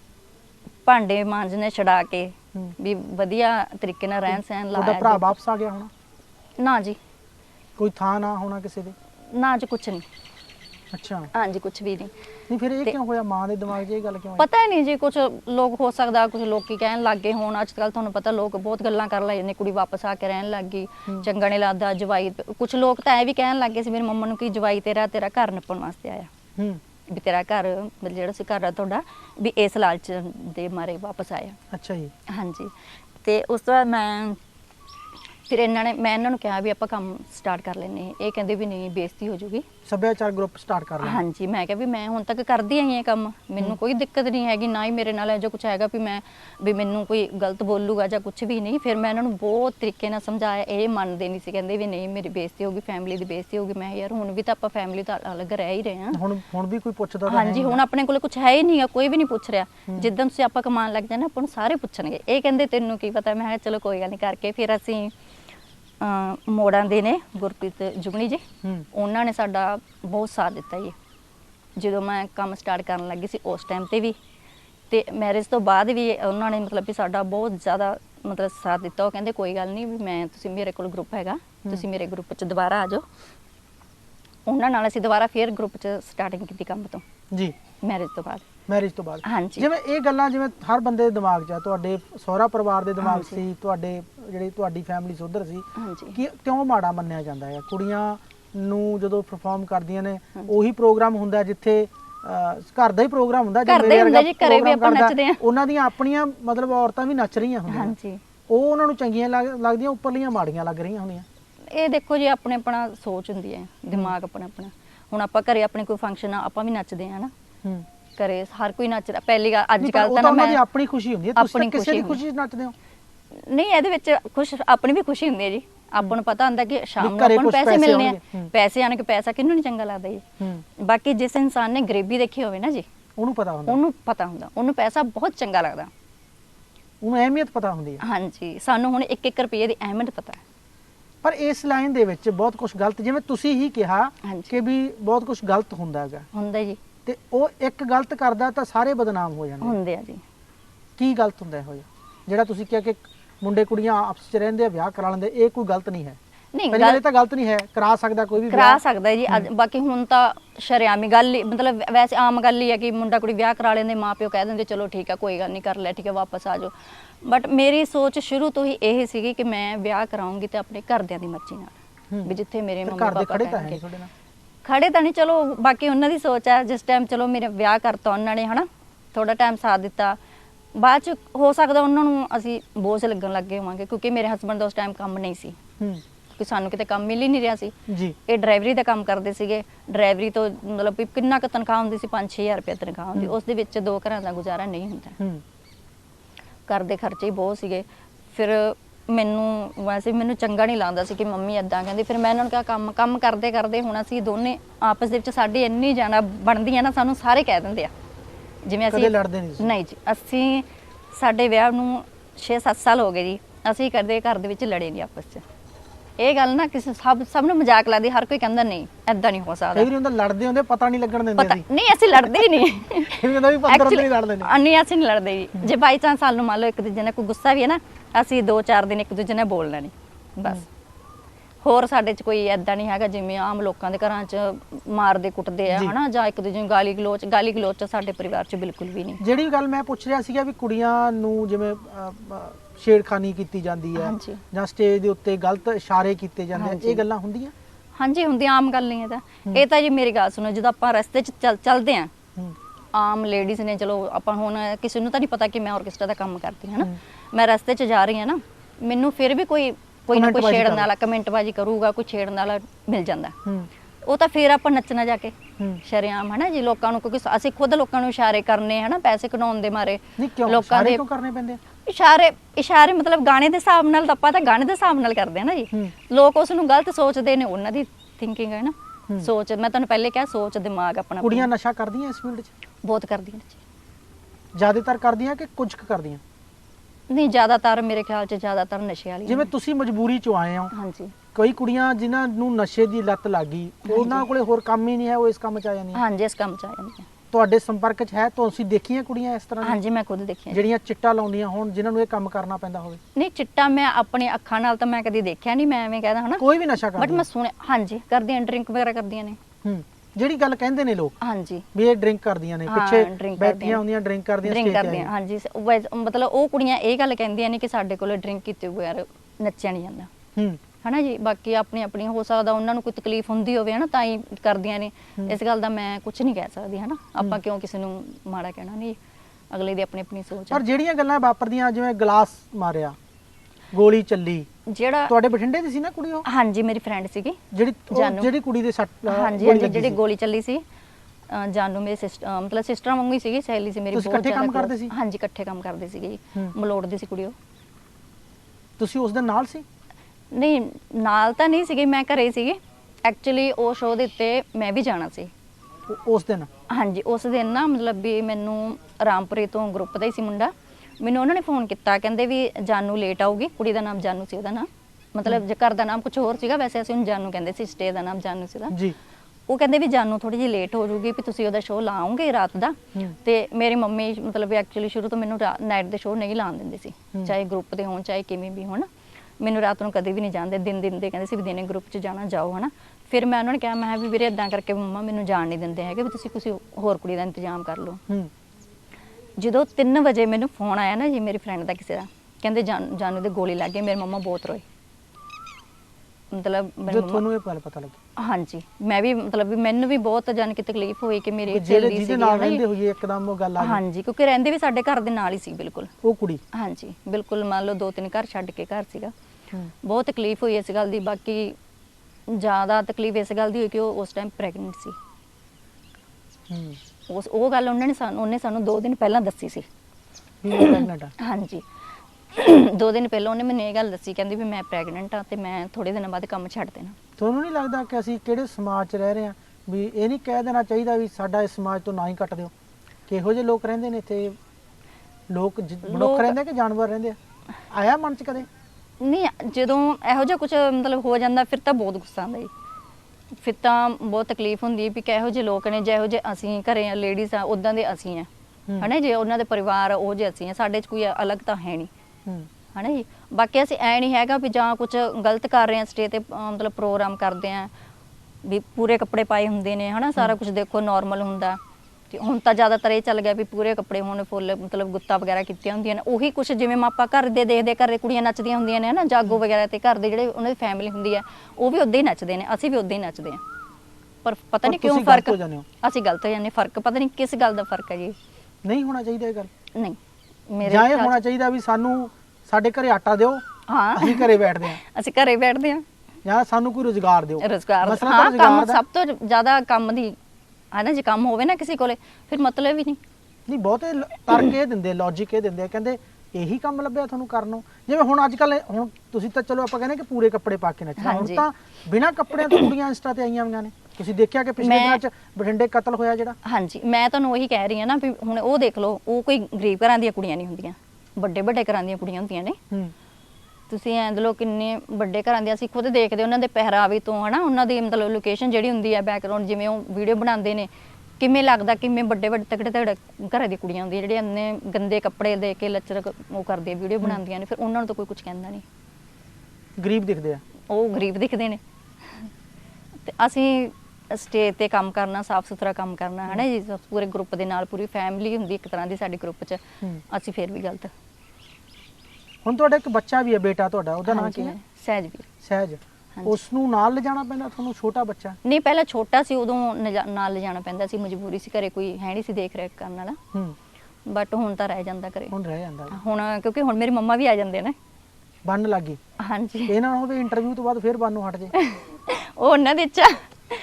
ਭਾਂਡੇ ਮਾਂਜਨੇ ਛਡਾ ਕੇ। ਵੀ ਵਧੀਆ ਤਰੀਕੇ ਨਾਲ ਰਹਿਣ ਸਹਿਣ ਲਾਇਆ ਭਰਾ ਜੀ। ਵਾਪਸ ਆ ਗਿਆ ਹੋਣਾ? ਨਾ ਜੀ। ਕੋਈ ਥਾਂ ਨਾ ਹੋਣਾ ਕਿਸੇ ਦੇ? ਨਾ ਜੀ ਕੁਛ ਨਹੀਂ। ਅੱਛਾ। ਹਾਂਜੀ ਕੁਛ ਵੀ ਨਹੀਂ। ਨਹੀਂ ਫਿਰ ਇਹ ਕਿਉਂ ਹੋਇਆ? ਮਾਂ ਦੇ ਦਿਮਾਗ 'ਚ ਇਹ ਗੱਲ ਕਿਉਂ ਆਈ? ਪਤਾ ਹੀ ਨਹੀਂ ਜੀ ਕੁਝ ਲੋਕ ਹੋ ਸਕਦਾ ਕੁਝ ਲੋਕੀ ਕਹਿਣ ਲੱਗ ਗਏ ਹੁਣ। ਅੱਜ ਕੱਲ ਤੁਹਾਨੂੰ ਪਤਾ ਲੋਕ ਬਹੁਤ ਗੱਲਾਂ ਕਰ ਲੈ ਜਾਂਦੇ ਕੁੜੀ ਵਾਪਸ ਆ ਕੇ ਰਹਿਣ ਲੱਗ ਗਈ। ਚੰਗਾ ਨਹੀਂ ਲੱਗਦਾ ਜਵਾਈ ਕੁਝ ਲੋਕ ਤਾਂ ਐ ਵੀ ਕਹਿਣ ਲੱਗ ਗਏ ਸੀ ਮੇਰੀ ਮੰਮਾ ਨੂੰ ਕਿ ਜਵਾਈ ਤੇਰਾ ਤੇਰਾ ਘਰ ਨੱਪਣ ਵਾਸਤੇ ਆਇਆ। ਹੂੰ। ਵੀ ਤੇਰਾ ਘਰ ਮਤਲਬ ਜਿਹੜਾ ਸੀ ਘਰ ਆ ਤੁਹਾਡਾ ਵੀ ਇਸ ਲਾਲਚ ਦੇ ਮਾਰੇ ਵਾਪਸ ਆਇਆ। ਅੱਛਾ ਜੀ। ਹਾਂਜੀ। ਤੇ ਉਸ ਤੋਂ ਬਾਅਦ ਮੈਂ ਫਿਰ ਇਹਨਾਂ ਨੇ ਮੈਂ ਇਹਨਾਂ ਨੂੰ ਕਿਹਾ ਵੀ ਆਪਾਂ ਕੰਮ ਸਟਾਰਟ ਕਰ ਲੈਨੇ। ਇਹ ਕਹਿੰਦੇ ਵੀ ਨਹੀਂ ਬੇਇੱਜ਼ਤੀ ਹੋ ਜੂਗੀ। ਸੱਭਿਆਚਾਰ ਗਰੁੱਪ ਸਟਾਰਟ ਕਰ ਲਿਆ ਹਾਂਜੀ ਮੈਂ ਕਿਹਾ ਵੀ ਮੈਂ ਹੁਣ ਤੱਕ ਕਰਦੀ ਆਈ ਇਹ ਕੰਮ। ਮੈਨੂੰ ਕੋਈ ਦਿੱਕਤ ਨਹੀਂ ਹੈਗੀ ਨਾ ਹੀ ਮੇਰੇ ਨਾਲ ਜੋ ਕੁਝ ਹੈਗਾ ਵੀ ਮੈਂ ਵੀ ਮੈਨੂੰ ਕੋਈ ਗਲਤ ਬੋਲੂਗਾ ਜਾਂ ਕੁਝ ਵੀ ਨਹੀਂ। ਫਿਰ ਮੈਂ ਇਹਨਾਂ ਨੂੰ ਬਹੁਤ ਤਰੀਕੇ ਨਾਲ ਸਮਝਾਇਆ ਇਹ ਮੰਨਦੇ ਨਹੀਂ ਸੀ। ਕਹਿੰਦੇ ਵੀ ਨਹੀਂ ਮੇਰੀ ਬੇਇੱਜ਼ਤੀ ਹੋਗੀ ਫੈਮਿਲੀ ਦੀ ਬੇਇੱਜ਼ਤੀ ਹੋਗੀ ਮੈਂ ਯਾਰ ਹੁਣ ਵੀ ਤਾਂ ਆਪਾਂ ਫੈਮਿਲੀ ਤੋਂ ਅਲੱਗ ਰਹਿ ਹੀ ਰਹੇ ਹਾਂ। ਹੁਣ ਹੁਣ ਵੀ ਕੋਈ ਪੁੱਛਦਾ ਤਾਂ ਹਾਂਜੀ ਹੈ ਹੁਣ ਆਪਣੇ ਕੋਲ ਕੁਝ ਹੈ ਹੀ ਨਹੀਂਗਾ ਕੋਈ ਵੀ ਨਹੀਂ ਪੁੱਛ ਰਿਹਾ। ਜਿੱਦਾਂ ਤੁਸੀਂ ਆਪਾਂ ਕਮਾਉਣ ਲੱਗ ਜਾਣਾ ਆਪਾਂ ਨੂੰ ਸਾਰੇ ਪੁੱਛਣਗੇ। ਇਹ ਕਹਿੰਦੇ ਤੈਨੂੰ ਕੀ ਪਤਾ? ਮੈਂ ਕਿਹਾ ਚਲੋ ਕੋਈ ਗੱਲ ਨਹੀਂ ਕਰਕੇ ਫਿਰ ਅਸੀਂ ਮੋੜਾਂ ਦੇ ਨੇ ਗੁਰਪ੍ਰੀਤ ਜੁਗਣੀ ਜੀ। ਹੂੰ। ਉਹਨਾਂ ਨੇ ਸਾਡਾ ਬਹੁਤ ਸਾਥ ਦਿੱਤਾ ਜੀ। ਜਦੋਂ ਮੈਂ ਕੰਮ ਸਟਾਰਟ ਕਰਨ ਲੱਗੀ ਸੀ ਉਸ ਟਾਈਮ ਤੇ ਵੀ। ਤੇ ਮੈਰਿਜ ਤੋਂ ਬਾਅਦ ਵੀ ਉਹਨਾਂ ਨੇ ਮਤਲਬ ਵੀ ਸਾਡਾ ਬਹੁਤ ਜ਼ਿਆਦਾ ਮਤਲਬ ਸਾਥ ਦਿੱਤਾ। ਉਹ ਕਹਿੰਦੇ ਕੋਈ ਗੱਲ ਨਹੀਂ ਵੀ ਮੈਂ ਤੁਸੀਂ ਮੇਰੇ ਕੋਲ ਗਰੁੱਪ ਹੈਗਾ। ਤੁਸੀਂ ਮੇਰੇ ਗਰੁੱਪ 'ਚ ਦੁਬਾਰਾ ਆ ਜਾਓ। ਉਹਨਾਂ ਨਾਲ ਅਸੀਂ ਦੁਬਾਰਾ ਫੇਰ ਗਰੁੱਪ 'ਚ ਸਟਾਰਟਿੰਗ ਕੀਤੀ ਕੰਮ ਤੋਂ। ਜੀ। ਮੈਰਿਜ ਤੋਂ ਬਾਅਦ। ਮੈਰਿਜ ਤੋਂ ਬਾਅਦ। ਹਾਂਜੀ। ਜਿਵੇਂ ਇਹ ਗੱਲਾਂ ਜਿਵੇਂ ਹਰ ਬੰਦੇ ਦੇ ਦਿਮਾਗ 'ਚ ਆ ਤੁਹਾਡੇ ਸਹੁਰਾ ਪਰਿਵਾਰ ਦੇ ਦਿਮਾਗ 'ਚ ਹਾਂਜੀ। ਸੀ ਤੁਹਾਡੇ ਜਿਹੜੀ ਤੁਹਾਡੀ ਫੈਮਿਲੀ ਉਧਰ ਸੀ ਹਾਂਜੀ। ਕਿ ਕਿਉਂ ਮਾੜਾ ਮੰਨਿਆ ਜਾਂਦਾ ਹੈ? ਕੁੜੀਆਂ ਨੂੰ ਜਦੋਂ ਪਰਫਾਰਮ ਕਰਦੀਆਂ ਨੇ। ਉਹੀ ਪ੍ਰੋਗਰਾਮ ਹੁੰਦਾ ਜਿੱਥੇ ਅਹ, ਘਰ ਦਾ ਹੀ ਪ੍ਰੋਗਰਾਮ ਹੁੰਦਾ ਘਰ ਦਾ ਹੀ ਹੁੰਦਾ ਜੀ, ਘਰੇ ਵੀ program ਆਪਾਂ ਕਰਦਾ, ਨੱਚਦੇ ਹਾਂ। ਉਹਨਾਂ ਦੀਆਂ ਆਪਣੀਆਂ ਮਤਲਬ ਔਰਤਾਂ ਵੀ ਨੱਚ ਰਹੀਆਂ ਹੁੰਦੀਆਂ ਹਾਂਜੀ। ਉਹ ਉਹਨਾਂ ਨੂੰ ਚੰਗੀਆਂ ਲੱਗ- ਲੱਗਦੀਆਂ ਉੱਪਰਲੀਆਂ ਮਾੜੀਆਂ ਲੱਗ ਰਹੀਆਂ ਹੁੰਦੀਆਂ। ਇਹ ਦੇਖੋ ਜੀ ਆਪਣੇ ਆਪਣਾ ਸੋਚ ਹੁੰਦੀ ਹੈ ਦਿਮਾਗ ਆਪਣਾ ਆਪਣਾ। ਹੁਣ ਆਪਾਂ ਘਰੇ ਆਪਣੇ ਕੋਈ ਫੰਕਸ਼ਨ ਆ ਆਪਾਂ ਵੀ ਨੱਚਦੇ ਆ ਨਾ ਹੂੰ। ਘਰੇ ਹਰ ਕੋਈ ਨੱਚਦਾ। ਪਹਿਲੀ ਗੱਲ ਅੱਜ ਕੱਲ ਤਾਂ ਮੈਂ ਆਪਣੀ ਖੁਸ਼ੀ ਹੁੰਦੀ ਹੈ। ਤੁਸੀਂ ਕਿਸੇ ਦੀ ਖੁਸ਼ੀ ਨੱਚਦੇ ਹੋ। ਨਹੀਂ ਇਹਦੇ ਵਿੱਚ ਖੁਸ਼ ਆਪਣੀ ਵੀ ਖੁਸ਼ੀ ਹੁੰਦੀ ਹੈ ਜੀ। ਆਪਾਂ ਨੂੰ ਪਤਾ ਹੁੰਦਾ ਕਿ ਸ਼ਾਮ ਨੂੰ ਆਪਾਂ ਨੂੰ ਪੈਸੇ ਮਿਲਣੇ ਆ। ਪੈਸੇ ਆਣ ਕੇ ਪੈਸਾ ਕਿਹਨੂੰ ਨਹੀਂ ਚੰਗਾ ਲੱਗਦਾ ਜੀ। ਬਾਕੀ ਜਿਸ ਇਨਸਾਨ ਨੇ ਗਰੀਬੀ ਦੇਖੀ ਹੋਵੇ ਨਾ ਜੀ ਉਹਨੂੰ ਪਤਾ ਹੁੰਦਾ। ਉਹਨੂੰ ਪਤਾ ਹੁੰਦਾ। ਉਹਨੂੰ ਪੈਸਾ ਬਹੁਤ ਚੰਗਾ ਲੱਗਦਾ। ਉਹਨੂੰ ਅਹਿਮੀਅਤ ਪਤਾ ਹੁੰਦੀ ਹੈ। ਹਾਂਜੀ ਸਾਨੂੰ ਹੁਣ 1-1 ਰੁਪਏ ਦੀ ਅਹਿਮੀਅਤ ਪਤਾ ਹੈ। ਪਰ ਇਸ ਲਾਈਨ ਦੇ ਵਿੱਚ ਬਹੁਤ ਕੁਝ ਗਲਤ ਜਿਵੇਂ ਤੁਸੀਂ ਹੀ ਕਿਹਾ। ਕਿ ਵੀ ਬਹੁਤ ਕੁਝ ਗਲਤ ਹੁੰਦਾ ਹੈਗਾ। ਹੁੰਦਾ ਜੀ। ਤੇ ਉਹ ਇੱਕ ਗਲਤ ਕਰਦਾ ਤਾਂ ਸਾਰੇ ਬਦਨਾਮ ਹੋ ਜਾਂਦੇ ਹੁੰਦੇ ਆ ਜੀ। ਕੀ ਗਲਤ ਹੁੰਦਾ ਇਹੋ ਜਿਹਾ? ਜਿਹੜਾ ਤੁਸੀਂ ਕਿਹਾ ਕਿ ਮੁੰਡੇ ਕੁੜੀਆਂ ਆਪਸ ਵਿੱਚ ਰਹਿੰਦੇ ਆ ਵਿਆਹ ਕਰਾ ਲੈਂਦੇ ਇਹ ਕੋਈ ਗਲਤ ਨਹੀਂ ਹੈ। ਨਹੀਂ ਪਹਿਲੀ ਤਾਂ ਗਲਤ ਨਹੀਂ ਹੈ ਕਰਾ ਸਕਦਾ ਕੋਈ ਵੀ ਕਰਾ ਸਕਦਾ ਜੀ। ਬਾਕੀ ਹੁਣ ਤਾਂ ਸ਼ਰਿਆਮੀ ਗੱਲ ਮਤਲਬ ਵੈਸੇ ਆਮ ਗੱਲ ਹੀ ਹੈ ਕਿ ਮੁੰਡਾ ਕੁੜੀ ਵਿਆਹ ਕਰਾ ਲੈਂਦੇ ਮਾਪਿਓ ਕਹਿ ਦਿੰਦੇ ਚਲੋ ਠੀਕ ਹੈ ਕੋਈ ਗੱਲ ਨਹੀਂ ਕਰ ਲੈ ਠੀਕ ਹੈ ਵਾਪਸ ਆ ਜਾਓ। ਬਟ ਮੇਰੀ ਸੋਚ ਸ਼ੁਰੂ ਤੋਂ ਹੀ ਇਹ ਸੀਗੀ ਕਿ ਮੈਂ ਵਿਆਹ ਕਰਾਉਂਗੀ ਤੇ ਆਪਣੇ ਘਰਦਿਆਂ ਦੀ ਮਰਜ਼ੀ ਨਾਲ। ਵੀ ਜਿੱਥੇ ਮੇਰੇ ਮੰਮੀ ਪਾਪਾ ਖੜੇ ਖੜੇ ਤਾਂ ਨਹੀਂ ਚਲੋ ਬਾਕੀ ਉਹਨਾਂ ਦੀ ਸੋਚ ਹੈ ਜਿਸ ਟਾਈਮ ਚਲੋ ਮੇਰੇ ਵਿਆਹ ਕਰਤਾ ਉਹਨਾਂ ਨੇ ਹਨਾ? ਥੋੜਾ ਟਾਈਮ ਸਾਥ ਦਿੱਤਾ। ਬਾਅਦ ਚ ਹੋ ਸਕਦਾ ਉਹਨਾਂ ਨੂੰ ਅਸੀਂ ਬੋਝ ਲੱਗਣ ਲੱਗੇ ਹੋਵਾਂਗੇ ਕਿਉਂਕਿ ਮੇਰੇ ਹਸਬੰਡ ਦਾ ਉਸ ਟਾਈਮ ਕੰਮ ਨਹੀਂ ਸੀ। ਹੂੰ। ਕਿ ਸਾਨੂੰ ਕਿਤੇ ਕੰਮ ਮਿਲ ਹੀ ਨਹੀਂ ਰਿਹਾ ਸੀ। ਜੀ। ਇਹ ਡਰਾਈਵਰੀ ਦਾ ਕੰਮ ਕਰਦੇ ਸੀਗੇ। ਡਰਾਈਵਰੀ ਤੋਂ ਮਤਲਬ ਵੀ ਕਿੰਨਾ ਕੁ ਤਨਖਾਹ ਹੁੰਦੀ ਸੀ 5-6000 ਰੁਪਏ ਤਨਖਾਹ ਹੁੰਦੀ। ਉਸ ਦੇ ਵਿੱਚ ਦੋ ਘਰਾਂ ਦਾ ਗੁਜ਼ਾਰਾ ਨਹੀਂ ਹੁੰਦਾ। ਹੂੰ। ਘਰ ਦੇ ਖਰਚੇ ਹੀ ਬਹੁਤ ਸੀਗੇ। ਫਿਰ ਮੈਨੂੰ ਵੈਸੇ ਮੈਨੂੰ ਚੰਗਾ ਨਹੀਂ ਲੱਗਦਾ ਸੀ ਕਿ ਮੰਮੀ ਐਦਾਂ ਕਹਿੰਦੀ ਫਿਰ ਮੈਂ ਇਹਨਾਂ ਨੂੰ ਕਿਹਾ ਕੰਮ ਕੰਮ ਕਰਦੇ ਕਰਦੇ ਹੁਣ ਅਸੀਂ ਦੋਨੇ ਆਪਸ ਦੇ ਵਿੱਚ ਸਾਡੀ ਇੰਨੀ ਜਾਣਾ ਬਣਦੀ ਆ ਨਾ ਸਾਨੂੰ ਸਾਰੇ ਕਹਿ ਦਿੰਦੇ ਆ। ਜਿਵੇਂ ਅਸੀਂ ਕਦੇ ਲੜਦੇ ਨਹੀਂ ਸੀ? ਨਹੀਂ ਜੀ ਅਸੀਂ ਸਾਡੇ ਵਿਆਹ ਨੂੰ 6-7 ਸਾਲ ਹੋ ਗਏ ਜੀ ਅਸੀਂ ਕਦੇ ਘਰ ਦੇ ਵਿੱਚ ਲੜੇ ਨਹੀਂ ਆਪਸ 'ਚ। ਇਹ ਗੱਲ ਨਾ ਕਿਸੇ ਸਭ ਸਭ ਨੂੰ ਮਜ਼ਾਕ ਲੱਗਦੀ ਹਰ ਕੋਈ ਕਹਿੰਦਾ ਨਹੀਂ ਐਦਾਂ ਨਹੀਂ ਹੋ ਕਈ ਸਕਦਾ ਵਾਰੀ ਹੁੰਦਾ ਲੜਦੇ ਹੁੰਦੇ ਪਤਾ ਨਹੀਂ ਲੱਗਣ ਦਿੰਦੇ ਪਤਾ ਸੀ ਨਹੀਂ ਅਸੀਂ ਲੜਦੇ ਹੀ ਨਹੀਂ। ਇਹ ਵੀ ਹੁੰਦਾ ਵੀ ਪੰਦਰ ਅੰਦਰ ਹੀ ਲੜਦੇ ਨੇ ਨਹੀਂ ਅਸੀਂ ਨਹੀਂ ਲੜਦੇ ਜੀ। ਜੇ ਬਾਈ ਚਾਂਸ ਸਾਨੂੰ ਮੰਨ ਲਓ ਇੱਕ ਦੂਜੇ ਨਾਲ ਕੋਈ ਗੁੱਸਾ ਵੀ ਹੈ ਨਾ ਅਸੀਂ 2-4 ਦਿਨ ਇੱਕ ਦੂਜੇ ਨਾਲ ਬੋਲਣਾ ਨਹੀਂ ਬਸ ਹੋਰ ਸਾਡੇ 'ਚ ਕੋਈ ਐਦਾਂ ਨਹੀਂ ਹੈਗਾ ਜਿਵੇਂ ਆਮ ਲੋਕਾਂ ਦੇ ਘਰਾਂ 'ਚ ਮਾਰਦੇ ਕੁੱਟਦੇ ਆ। ਹਨਾ ਜਾਂ ਇੱਕ ਦੂਜੇ ਨੂੰ ਗਾਲੀ ਗਲੋਚ ਗਾਲੀ ਗਲੋਚ ਸਾਡੇ ਪਰਿਵਾਰ 'ਚ ਬਿਲਕੁਲ ਵੀ ਨਹੀਂ ਜਿਹੜੀ ਗੱਲ ਮੈਂ ਪੁੱਛ ਰਿਹਾ ਸੀਗਾ ਵੀ ਕੁੜੀਆਂ ਨੂੰ ਜਿਵੇਂ ਛੇੜਖਾਨੀ ਕੀਤੀ ਜਾਂਦੀ ਹੈ। ਜਾਂ ਸਟੇਜ ਦੇ ਉੱਤੇ ਗਲਤ ਇਸ਼ਾਰੇ ਕੀਤੇ ਜਾਂਦੇ ਆ। ਇਹ ਗੱਲਾਂ ਹੁੰਦੀਆਂ ਹਾਂਜੀ ਹੁੰਦੀ ਆਮ ਗੱਲ ਨਹੀਂ ਇਹ ਤਾਂ ਇਹ ਤਾਂ ਜੀ ਮੇਰੀ ਗੱਲ ਸੁਣੋ ਜਦੋਂ ਆਪਾਂ ਰਸਤੇ 'ਚ ਚੱਲ ਚੱਲਦੇ ਆਂ ਆਮ ਲੇਡੀਜ਼ ਨੇ ਚਲੋ ਆਪਾਂ ਹੁਣ ਕਿਸੇ ਨੂੰ ਤਾਂ ਨਹੀਂ ਪਤਾ ਕਿ ਮੈਂ ਆਰਕੈਸਟਰਾ ਦਾ ਕੰਮ ਕਰਦੀ ਹਾਂ ਨਾ। ਮੈਂ ਰਸਤੇ 'ਚ ਜਾ ਰਹੀ ਹਾਂ ਨਾ ਮੈਨੂੰ ਫਿਰ ਵੀ ਕੋਈ ਕੋਈ ਨਾ ਕੋਈ ਛੇੜਨ ਵਾਲਾ ਕਮੈਂਟਬਾਜ਼ੀ ਕਰੂਗਾ ਕੋਈ ਛੇੜਨ ਵਾਲਾ ਮਿਲ ਜਾਂਦਾ। ਹੂੰ। ਉਹ ਤਾਂ ਫਿਰ ਆਪਾਂ ਨੱਚਣਾ ਜਾ ਕੇ। ਹੂੰ। ਸ਼ਰੇਆਮ ਹਨਾ ਜੀ ਲੋਕਾਂ ਨੂੰ ਕਿਉਂਕਿ ਅਸੀਂ ਖੁਦ ਲੋਕਾਂ ਨੂੰ ਇਸ਼ਾਰੇ ਕਰਨੇ ਹਨਾ ਪੈਸੇ ਕਢਾਉਣ ਦੇ ਮਾਰੇ। ਲੋਕਾਂ ਦੇ ਕਿਉਂ ਕਰਨੇ ਪੈਂਦੇ ਇਸ਼ਾਰੇ ਇਸ਼ਾਰੇ ਮਤਲਬ ਗਾਣੇ ਦੇ ਹਿਸਾਬ ਨਾਲ ਤਾਂ ਆਪਾਂ ਤਾਂ ਗਾਣੇ ਦੇ ਹਿਸਾਬ ਨਾਲ ਕਰਦੇ ਆ ਨਾ ਜੀ। ਹੂੰ। ਲੋਕ ਉਸ ਨੂੰ ਗਲਤ ਸੋਚਦੇ ਨੇ ਉਹਨਾਂ ਦੀ ਥਿੰਕਿੰਗ ਹੈ ਨਾ। ਹੂੰ। ਸੋਚ ਮੈਂ ਤੁਹਾਨੂੰ ਪਹਿਲੇ ਕਿਹਾ ਸੋਚ ਦਿਮਾਗ ਆਪਣਾ ਕੁੜੀਆਂ ਨਸ਼ਾ ਕਰਦੀਆਂ ਇਸ ਫੀਲਡ 'ਚ? ਬਹੁਤ ਕਰਦੀਆਂ ਜੀ। ਜ਼ਿਆਦਾਤਰ ਕਰਦੀਆਂ ਕਿ ਕੁਝ ਕੁ ਕਰਦੀਆਂ? ਨਹੀਂ ਜ਼ਿਆਦਾਤਰ ਮੇਰੇ ਖਿਆਲ 'ਚ ਜ਼ਿਆਦਾਤਰ ਨਸ਼ੇ ਵਾਲੀ ਜਿਵੇਂ ਤੁਸੀਂ ਮਜਬੂਰੀ 'ਚੋਂ ਆਏ ਹੋ ਹਾਂਜੀ। ਕਈ ਕੁੜੀਆਂ ਜਿਨ੍ਹਾਂ ਨੂੰ ਨਸ਼ੇ ਦੀ ਲੱਤ ਲੱਗ ਗਈ ਉਹਨਾਂ ਕੋਲੇ ਹੋਰ ਕੰਮ ਹੀ ਨਹੀਂ ਹੈ ਉਹ ਇਸ ਕੰਮ 'ਚ ਆ ਜਾਂਦੀਆਂ ਹਾਂਜੀ ਇਸ ਕੰਮ 'ਚ ਆ ਜਾਂਦੀਆਂ ਤੁਹਾਡੇ ਸੰਪਰਕ 'ਚ ਹੈ ਤੁਸੀਂ ਦੇਖੀਆਂ ਕੁੜੀਆਂ ਇਸ ਤਰ੍ਹਾਂ ਹਾਂਜੀ ਮੈਂ ਖੁਦ ਦੇਖਿਆ। ਜਿਹੜੀਆਂ ਚਿੱਟਾ ਲਾਉਂਦੀਆਂ ਹੋਣ ਜਿਨ੍ਹਾਂ ਨੂੰ ਇਹ ਕੰਮ ਕਰਨਾ ਪੈਂਦਾ ਹੋਵੇ। ਨਹੀਂ ਚਿੱਟਾ ਮੈਂ ਆਪਣੀ ਅੱਖਾਂ ਨਾਲ ਤਾਂ ਮੈਂ ਕਦੀ ਦੇਖਿਆ ਨਹੀਂ ਮੈਂ ਐਵੇਂ ਕਹਿੰਦਾ ਹਨਾ। ਕੋਈ ਵੀ ਨਸ਼ਾ ਬਟ ਕਰਦਾ ਮੈਂ ਸੁਣਿਆ ਹਾਂਜੀ ਕਰਦੀਆਂ ਡਰਿੰਕ ਵਗੈਰਾ ਕਰਦੀਆਂ ਨੇ। ਹੂੰ। ਜਿਹੜੀ ਗੱਲ ਕਹਿੰਦੇ ਨੇ ਲੋਕ ਹਾਂਜੀ। ਵੀ ਇਹ ਡਰਿੰਕ ਕਰਦੀਆਂ ਨੇ ਹਾਂ, ਪਿੱਛੇ drink ਬੈਠੀਆਂ ਕਰਦੀਆਂ। ਹੁੰਦੀਆਂ ਡਰਿੰਕ ਕਰਦੀਆਂ ਡਰਿੰਕ stage ਤੇ ਕਰਦੀਆਂ ਆਈਆਂ। ਹਾਂਜੀ ਸ- ਵੈਸ- ਮਤਲਬ ਉਹ ਕੁੜੀਆਂ ਇਹ ਗੱਲ ਕਹਿੰਦੀਆਂ ਨੇ ਕਿ ਸਾਡੇ ਕੋਲ ਡਰਿੰਕ ਕੀਤੇ ਬਗੈਰ ਨੱਚਿਆ ਨਹੀਂ ਜਾਂਦਾ। ਹੂੰ। ਹਨਾ ਜੀ ਬਾਕੀ ਆਪਣੀ ਆਪਣੀ ਹੋ ਸਕਦਾ ਉਹਨਾਂ ਨੂੰ ਕੋਈ ਤਕਲੀਫ ਹੁੰਦੀ ਹੋਵੇ ਹਨਾ ਤਾਂ ਹੀ ਕਰਦੀਆਂ ਨੇ। ਇਸ ਗੱਲ ਦਾ ਮੈਂ ਕੁਝ ਨਹੀਂ ਕਹਿ ਸਕਦੀ ਹਨਾ। ਆਪਾਂ ਕਿਉਂ ਕਿਸੇ ਨੂੰ ਮਾੜਾ ਕਹਿਣਾ? ਨਹੀਂ ਅਗਲੇ ਦੀ ਆਪਣੀ ਆਪਣੀ ਸੋਚ ਪਰ ਜਿਹੜੀਆਂ ਗੱਲਾਂ ਵਾਪਰਦੀਆਂ ਜਿਵੇਂ ਗਲਾਸ ਮਾਰਿਆ ਗੋਲੀ ਚੱਲੀ ਜਿਹੜਾ ਤੁਹਾਡੇ ਬਠਿੰਡੇ ਦੀ ਸੀ ਨਾ ਕੁੜੀ ਉਹ ਹਾਂਜੀ ਮੇਰੀ ਫਰੈਂਡ ਸੀਗੀ ਜਿਹੜੀ ਉਹ ਜਾਨੂ। ਜਿਹੜੀ ਕੁੜੀ ਦੇ ਸੱਟ ਹਾਂਜੀ ਗੋਲੀ ਹਾਂਜੀ ਲੱਗੀ ਜਿਹੜੀ ਸੀ। ਗੋਲੀ ਚੱਲੀ ਸੀ ਜਾਨੂ ਮੇਰੀ ਸਿਸਟਰ ਮਤਲਬ ਸਿਸਟਰ ਵਾਂਗੂ ਹੀ ਸੀਗੀ ਸਹੇਲੀ ਸੀ ਮੇਰੀ ਤੁਸੀਂ ਬਹੁਤ ਇਕੱਠੇ ਕੰਮ ਕਰਦੇ। ਸੀ? ਹਾਂਜੀ ਇਕੱਠੇ ਕੰਮ ਕਰਦੇ ਸੀਗੇ ਜੀ ਹੂੰ। ਮਲੋੜ ਦੀ ਸੀ ਕੁੜੀ ਉਹ ਤੁਸੀਂ ਉਸ ਦੇ ਨਾਲ ਸੀ ਨਹੀਂ ਨਾਲ ਤਾਂ ਨਹੀਂ ਸੀਗੀ ਮੈਂ ਘਰੇ ਸੀਗੀ ਐਕਚੁਅਲੀ ਉਹ ਸ਼ੋਅ ਦੇ ਉੱਤੇ ਮੈਂ ਵੀ ਜਾਣਾ ਸੀ ਉਹ- ਉਸ ਦਿਨ ਹਾਂਜੀ ਉਸ ਦਿਨ ਨਾ ਮਤਲਬ ਵੀ ਮੈਨੂੰ ਰਾਮਪੁਰੇ ਤੋਂ ਗਰੁੱਪ ਦਾ ਹੀ ਸੀ ਮੁੰਡਾ ਮੈਨੂੰ ਉਹਨਾਂ ਨੇ ਫੋਨ ਕੀਤਾ ਕਹਿੰਦੇ ਵੀ ਜਾਨੂ ਲੇਟ ਆਊਗੀ ਕੁੜੀ ਦਾ ਨਾਮ ਜਾਨੂ ਸੀ ਉਹਦਾ ਨਾਮ। ਮਤਲਬ ਜੇ ਘਰ ਦਾ ਨਾਮ ਕੁਝ ਹੋਰ ਸੀਗਾ ਵੈਸੇ ਅਸੀਂ ਉਹਨੂੰ ਜਾਨੂ ਕਹਿੰਦੇ ਸੀ ਸਟੇ ਦਾ ਨਾਮ ਜਾਨੂ ਸੀਗਾ। ਜੀ। ਉਹ ਕਹਿੰਦੇ ਵੀ ਜਾਨੂ ਥੋੜੀ ਜਿਹੀ ਲੇਟ ਹੋ ਜੂਗੀ ਵੀ ਤੁਸੀਂ ਉਹਦਾ ਸ਼ੋਅ ਲਾਓਗੇ ਰਾਤ ਦਾ। ਤੇ ਮੇਰੀ ਮੰਮੀ ਮਤਲਬ ਐਕਚੁਅਲੀ ਸ਼ੁਰੂ ਤੋਂ ਮੈਨੂੰ ਨਾਈਟ ਦੇ ਸ਼ੋਅ ਨਹੀਂ ਲਾਉਣ ਦਿੰਦੇ ਸੀ। ਚਾਹੇ ਗਰੁੱਪ ਦੇ ਹੋਣ ਚਾਹੇ ਕਿਵੇਂ ਵੀ ਹੋਣ। ਮੈਨੂੰ ਰਾਤ ਨੂੰ ਕਦੇ ਵੀ ਨਹੀਂ ਜਾਂਦੇ। ਦਿਨ ਦਿਨ ਦੇ ਕਹਿੰਦੇ ਸੀ ਵੀ ਦਿਨੇ ਗਰੁੱਪ 'ਚ ਜਾਣਾ ਜਾਓ ਹਨਾ। ਫਿਰ ਮੈਂ ਉਹਨਾਂ ਨੂੰ ਕਿਹਾ ਮੈਂ ਵੀ ਵੀਰੇ ਇਦਾਂ ਕਰਕੇ ਮੰਮਾ ਮੈਨੂੰ ਜਾਣ ਨਹੀਂ ਦਿੰਦੇ ਹੈਗੇ ਵੀ ਤੁਸੀਂ ਕਿਸੇ ਹੋਰ ਕੁੜੀ ਦਾ ਇੰਤਜ਼ਾਮ ਕਰ ਲਓ। ਜਦੋਂ 3 ਵਜੇ ਮੈਨੂੰ ਫੋਨ ਆਇਆ ਨਾ ਜੀ ਮੇਰੀ ਫਰੈਂਡ ਦਾ ਕਿਸੇ ਦਾ ਕਹਿੰਦੇ ਜਾਨ- ਜਾਨੂ ਦੇ ਗੋਲੀ ਲੱਗ ਗਈ ਮੇਰੇ ਮੰਮਾ ਬਹੁਤ ਰੋਏ। ਮਤਲਬ ਮੇਰੀ ਜੋ ਮੰਮਾ- ਤੁਹਾਨੂੰ ਇਹ ਗੱਲ ਪਤਾ ਲੱਗੀ? ਹਾਂਜੀ ਮੈਂ ਵੀ ਮਤਲਬ ਵੀ ਮੈਨੂੰ ਵੀ ਬਹੁਤ ਜਾਨ ਕਿ ਤਕਲੀਫ ਹੋਈ ਕਿ ਮੇਰੀ ਕਿ ਜਿਹੜੇ ਸਹੇਲੀ ਜਿਹਦੇ ਸੀਗੀ ਨਾਲ ਹਨਾ ਜੀ। ਰਹਿੰਦੇ ਹੋਈਏ ਇੱਕਦਮ ਉਹ ਗੱਲ ਆ ਗਈ। ਹਾਂਜੀ ਕਿਉਂਕਿ ਰਹਿੰਦੇ ਵੀ ਸਾਡੇ ਘਰ ਦੇ ਨਾਲ ਹੀ ਸੀ ਬਿਲਕੁਲ। ਉਹ ਕੁੜੀ? ਹਾਂਜੀ ਬਿਲਕੁਲ ਮੰਨ ਲਓ ਦੋ ਤਿੰਨ ਘਰ ਛੱਡ ਕੇ ਘਰ ਸੀਗਾ। ਬਹੁਤ ਤਕਲੀਫ ਹੋਈ ਇਸ ਗੱਲ ਦੀ ਬਾਕੀ ਜ਼ਿਆਦਾ ਤਕਲੀਫ ਇਸ ਗੱਲ ਦੀ ਹੋਈ ਕਿ ਉਹ ਉਸ ਟਾਈਮ ਪ੍ਰੈਗਨੈਂਟ ਸੀ। ਹੂੰ। ਉਸ ਉਹ ਗੱਲ ਉਹਨੇ ਨੇ ਸਾਨੂੰ ਉਹਨੇ ਸਾਨੂੰ 2 ਦਿਨ ਪਹਿਲਾਂ ਦੱਸੀ ਸੀ। ਵੀ ਪ੍ਰੈਗਨੈਂਟ ਆ ਹਾਂਜੀ। ਦੋ ਦਿਨ ਪਹਿਲਾਂ ਉਹਨੇ ਮੈਨੂੰ ਇਹ ਗੱਲ ਦੱਸੀ ਕਹਿੰਦੀ ਵੀ ਮੈਂ ਪ੍ਰੈਗਨੈਂਟ ਆ ਤੇ ਮੈਂ ਥੋੜੇ ਦਿਨਾਂ ਬਾਅਦ ਕੰਮ ਛੱਡ ਦੇਣਾ। ਤੁਹਾਨੂੰ ਨਹੀਂ ਲੱਗਦਾ ਕਿ ਅਸੀਂ ਕਿਹੜੇ ਸਮਾਜ 'ਚ ਰਹਿ ਰਹੇ ਹਾਂ ਵੀ ਇਹ ਨਹੀਂ ਕਹਿ ਦੇਣਾ ਚਾਹੀਦਾ ਵੀ ਸਾਡਾ ਇਸ ਸਮਾਜ ਤੋਂ ਨਾ ਹੀ ਕੱਟ ਦਿਓ? ਕਿ ਇਹੋ ਜਿਹੇ ਲੋਕ ਰਹਿੰਦੇ ਨੇ ਇੱਥੇ? ਲੋਕ ਜ- ਮਨੁੱਖ ਲੋਕ- ਰਹਿੰਦੇ ਕਿ ਜਾਨਵਰ ਰਹਿੰਦੇ ਆ? ਆਇਆ ਮਨ ਚ ਕਦੇ? ਨਹੀਂ ਜਦੋਂ ਇਹੋ ਜਿਹਾ ਕੁਝ ਮਤਲਬ ਹੋ ਜਾਂਦਾ ਫਿਰ ਤਾਂ ਬਹੁਤ ਗੁੱਸਾ ਆਉਂਦਾ ਜੀ। ਫਿਰ ਤਾਂ ਬਹੁਤ ਤਕਲੀਫ ਹੁੰਦੀ ਵੀ ਕਿਹੋ ਜਿਹੇ ਲੋਕ ਨੇ ਜਿਹੋ ਜਿਹੇ ਅਸੀਂ ਘਰੇ ਆ ਲੇਡੀਜ਼ ਆ ਉਦਾਂ ਦੇ ਅਸੀਂ ਆ। ਹਨਾ ਜੇ ਉਹਨਾਂ ਦੇ ਪਰਿਵਾਰ ਆ, ਉਹ ਜੇ ਅਸੀਂ ਆ ਸਾਡੇ 'ਚ ਕੋਈ ਅਲੱਗ ਤਾਂ ਹੈ ਨਹੀਂ। ਹੂੰ। ਹਨਾ ਜੀ ਬਾਕੀ ਅਸੀਂ ਐ ਨਹੀਂ ਹੈਗਾ ਵੀ ਜਾਂ ਕੁਝ ਗਲਤ ਕਰ ਰਹੇ ਆ ਸਟੇ ਤੇ ਅਹ ਮਤਲਬ ਪ੍ਰੋਗਰਾਮ ਕਰਦੇ ਆ ਵੀ ਪੂਰੇ ਕੱਪੜੇ ਪਾਏ ਹੁੰਦੇ ਨੇ ਹਨਾ ਸਾਰਾ ਕੁਝ ਦੇਖੋ ਨਾਰਮਲ ਹੁੰਦਾ। ਤੇ ਹੁਣ ਤਾਂ ਜ਼ਿਆਦਾਤਰ ਇਹ ਚੱਲ ਗਿਆ ਵੀ ਪੂਰੇ ਕੱਪੜੇ ਹੁਣ ਫੁੱਲ ਮਤਲਬ ਗੁੱਤਾ ਵਗੈਰਾ ਕੀਤੀਆਂ ਹੁੰਦੀਆਂ ਨੇ ਉਹੀ ਕੁਝ ਜਿਵੇਂ ਆਪਾਂ ਘਰ ਦੇ ਦੇਖਦੇ ਘਰ ਕੁੜੀਆਂ ਨੱਚਦੀਆਂ ਹੁੰਦੀਆਂ ਨੇ ਹਨਾ ਜਾਗੋ ਵਗੈਰਾ ਤੇ ਘਰ ਦੇ ਜਿਹੜੇ ਉਹਨਾਂ ਦੀ ਫੈਮਿਲੀ ਹੁੰਦੀ ਆ ਉਹ ਵੀ ਉਦਾਂ ਹੀ ਨੱਚਦੇ ਨੇ ਅਸੀਂ ਵੀ ਉਦਾਂ ਹੀ ਨੱਚਦੇ ਆ ਪਰ ਪਤਾ ਨਹੀਂ ਕਿਉਂ ਫ਼ਰਕ ਹੋ ਹੋ। ਅਸੀਂ ਗਲਤ ਹੋ ਜਾਂਦੇ ਫ਼ਰਕ ਪਤਾ ਨਹੀਂ ਕਿਸ ਗੱਲ ਦਾ ਫ਼ਰਕ ਹੈ ਜੀ। ਨਹੀਂ ਹੋਣਾ ਚਾਹੀਦਾ ਇਹ ਗੱਲ। ਨਹੀਂ ਮੇਰੇ ਜਾਂ ਇਹ ਹੋਣਾ ਚਾਹੀਦਾ ਵੀ ਸਾਨੂੰ ਸਾਡੇ ਘਰੇ ਆਟਾ ਦਿਓ ਹਾਂ। ਅਸੀਂ ਘਰੇ ਬੈਠਦੇ ਹਾਂ। ਅਸੀਂ ਘਰੇ ਬੈਠਦੇ ਆ ਜਾਂ ਸਾਨੂੰ ਕੋਈ ਰੋਜ਼ਗਾਰ ਦਿਓ। ਰੋਜ਼ਗਾਰ ਹਾਂ ਕੰਮ। ਸਭ ਤੋਂ ਜ਼ਿਆਦਾ ਕੰਮ ਦੀ ਹੈ ਨਾ ਜੇ ਕੰਮ ਹੋਵੇ ਨਾ ਕਿਸੇ ਕੋਲੇ ਫਿਰ ਮਤਲਬ ਹੀ ਨਹੀਂ। ਨਹੀਂ ਬਹੁਤੇ ਲ- ਤਰਕ ਇਹ ਦਿੰਦੇ ਲੌਜੀਕ ਇਹ ਦਿੰਦੇ ਆ ਕਹਿੰਦੇ ਇਹੀ ਕੰਮ ਲੱਭਿਆ ਤੁਹਾਨੂੰ ਕਰਨ ਨੂੰ। ਜਿਵੇਂ ਹੁਣ ਅੱਜ ਕੱਲ ਹੁਣ ਤੁਸੀਂ ਤਾਂ ਚਲੋ ਆਪਾਂ ਕਹਿੰਦੇ ਕਿ ਪੂਰੇ ਕੱਪੜੇ ਪਾ ਕੇ ਨੱਚਣਾ ਹੁਣ ਹਾਂਜੀ। ਤਾਂ ਬਿਨਾਂ ਕੱਪੜਿਆਂ ਤੋਂ ਕੁੜੀਆਂ ਇੰਸਟਾ ਤੇ ਆਈਆਂ ਹੋਈਆਂ ਨੇ। ਤੁਸੀਂ ਦੇਖਿਆ ਕਿ ਪਿਛਲੇ ਮੈਂ- ਦਿਨਾਂ ਚ ਬਠਿੰਡੇ ਕਤਲ ਹੋਇਆ ਜਿਹੜਾ? ਹਾਂਜੀ ਮੈਂ ਤੁਹਾਨੂੰ ਉਹੀ ਕਹਿ ਰਹੀ ਹਾਂ ਨਾ ਵੀ ਹੁਣ ਉਹ ਦੇਖ ਲਓ ਉਹ ਕੋਈ ਗਰੀਬ ਘਰਾਂ ਦੀਆਂ ਕੁੜੀਆਂ ਨਹੀਂ ਹੁੰਦੀਆਂ। ਵੱਡੇ ਵੱਡੇ ਘਰਾਂ ਦੀਆਂ ਕੁੜੀਆਂ ਹੁੰਦੀਆਂ ਨੇ। ਹੂੰ। ਤੁਸੀਂ ਐਂ ਲੋ ਕਿੰਨੇ ਵੱਡੇ ਘਰਾਂ ਦੇ ਅਸੀਂ ਖੁਦ ਦੇਖਦੇ ਉਹਨਾਂ ਦੇ ਪਹਿਰਾਵੇ ਤੋਂ ਹਨਾ? ਉਹਨਾਂ ਦੀ ਮਤਲਬ ਲੋਕੇਸ਼ਨ ਜਿਹੜੀ ਹੁੰਦੀ ਹੈ ਬੈਕਗ੍ਰਾਉਂਡ ਜਿਵੇਂ ਉਹ ਵੀਡੀਓ ਬਣਾਉਂਦੇ ਨੇ ਕਿਵੇਂ ਲੱਗਦਾ ਕਿਵੇਂ ਵੱਡੇ ਵੱਡੇ ਤਕੜੇ ਤਕੜੇ ਘਰਾਂ ਦੀ ਕੁੜੀਆਂ ਹੁੰਦੀਆਂ ਜਿਹੜੀਆਂ ਇੰਨੇ ਗੰਦੇ ਕੱਪੜੇ ਦੇ ਕੇ ਲੱਚਰ ਉਹ ਕਰਦੇ ਵੀਡੀਓ ਬਣਾਉਂਦੀਆਂ ਨੇ ਫਿਰ ਉਹਨਾਂ ਨੂੰ ਤਾਂ ਕੋਈ ਕੁਝ ਕਹਿੰਦਾ ਨਹੀਂ। ਗਰੀਬ ਦਿਖਦੇ ਆ। ਉਹ ਗਰੀਬ ਦਿਖਦੇ ਨੇ। ਤੇ ਅਸੀਂ ਸਟੇਜ ਤੇ ਕੰਮ ਕਰਨਾ ਸਾਫ਼ ਸੁਥਰਾ ਕੰਮ ਕਰਨਾ ਹੈ ਨਾ ਜੀ ਪੂਰੇ ਗਰੁੱਪ ਦੇ ਨਾਲ ਪੂਰੀ ਫੈਮਿਲੀ ਹੁੰਦੀ ਇੱਕ ਤਰ੍ਹਾਂ ਦੀ ਸਾਡੇ ਗਰੁੱਪ 'ਚ। ਅਸੀਂ ਫਿਰ ਵੀ ਗਲਤ ਹੁਣ ਤੁਹਾਡਾ ਇੱਕ ਬੱਚਾ ਵੀ ਹੈ ਬੇਟਾ ਤੁਹਾਡਾ ਉਹਦਾ ਨਾਮ ਕੀ ਹੈ? ਸਹਿਜ ਵੀ ਸਹਿਜ। ਹਾਂਜੀ। ਉਸ ਨੂੰ ਨਾਲ ਲਿਜਾਣਾ ਪੈਂਦਾ ਤੁਹਾਨੂੰ ਛੋਟਾ ਬੱਚਾ? ਨਹੀਂ ਪਹਿਲਾਂ ਛੋਟਾ ਸੀ ਉਦੋਂ ਨਜਾ- ਨਾਲ ਲਿਜਾਣਾ ਪੈਂਦਾ ਸੀ ਮਜਬੂਰੀ ਸੀ ਘਰੇ ਕੋਈ ਹੈ ਨਹੀਂ ਸੀ ਦੇਖ ਰੇਖ ਕਰਨ ਵਾਲਾ। ਹੂੰ। ਬਟ ਹੁਣ ਤਾਂ ਰਹਿ ਜਾਂਦਾ ਘਰੇ। ਹੁਣ ਰਹਿ ਜਾਂਦਾ। ਹੁਣ ਕਿਉਂਕਿ ਹੁਣ ਮੇਰੀ ਮੰਮਾ ਵੀ ਆ ਜਾਂਦੇ ਨੇ। ਬੰਨ ਲੱਗੀ ਹਾਂਜੀ। ਇਹ ਨਾ ਹੋਵੇ ਇੰਟਰਵਿਊ ਤੋਂ ਬਾਅਦ ਫਿਰ ਬੰਨੂ ਹਟ ਜੇ। <laughs> ਉਹ ਉਹਨਾਂ ਦੀ ਇੱਛਾ।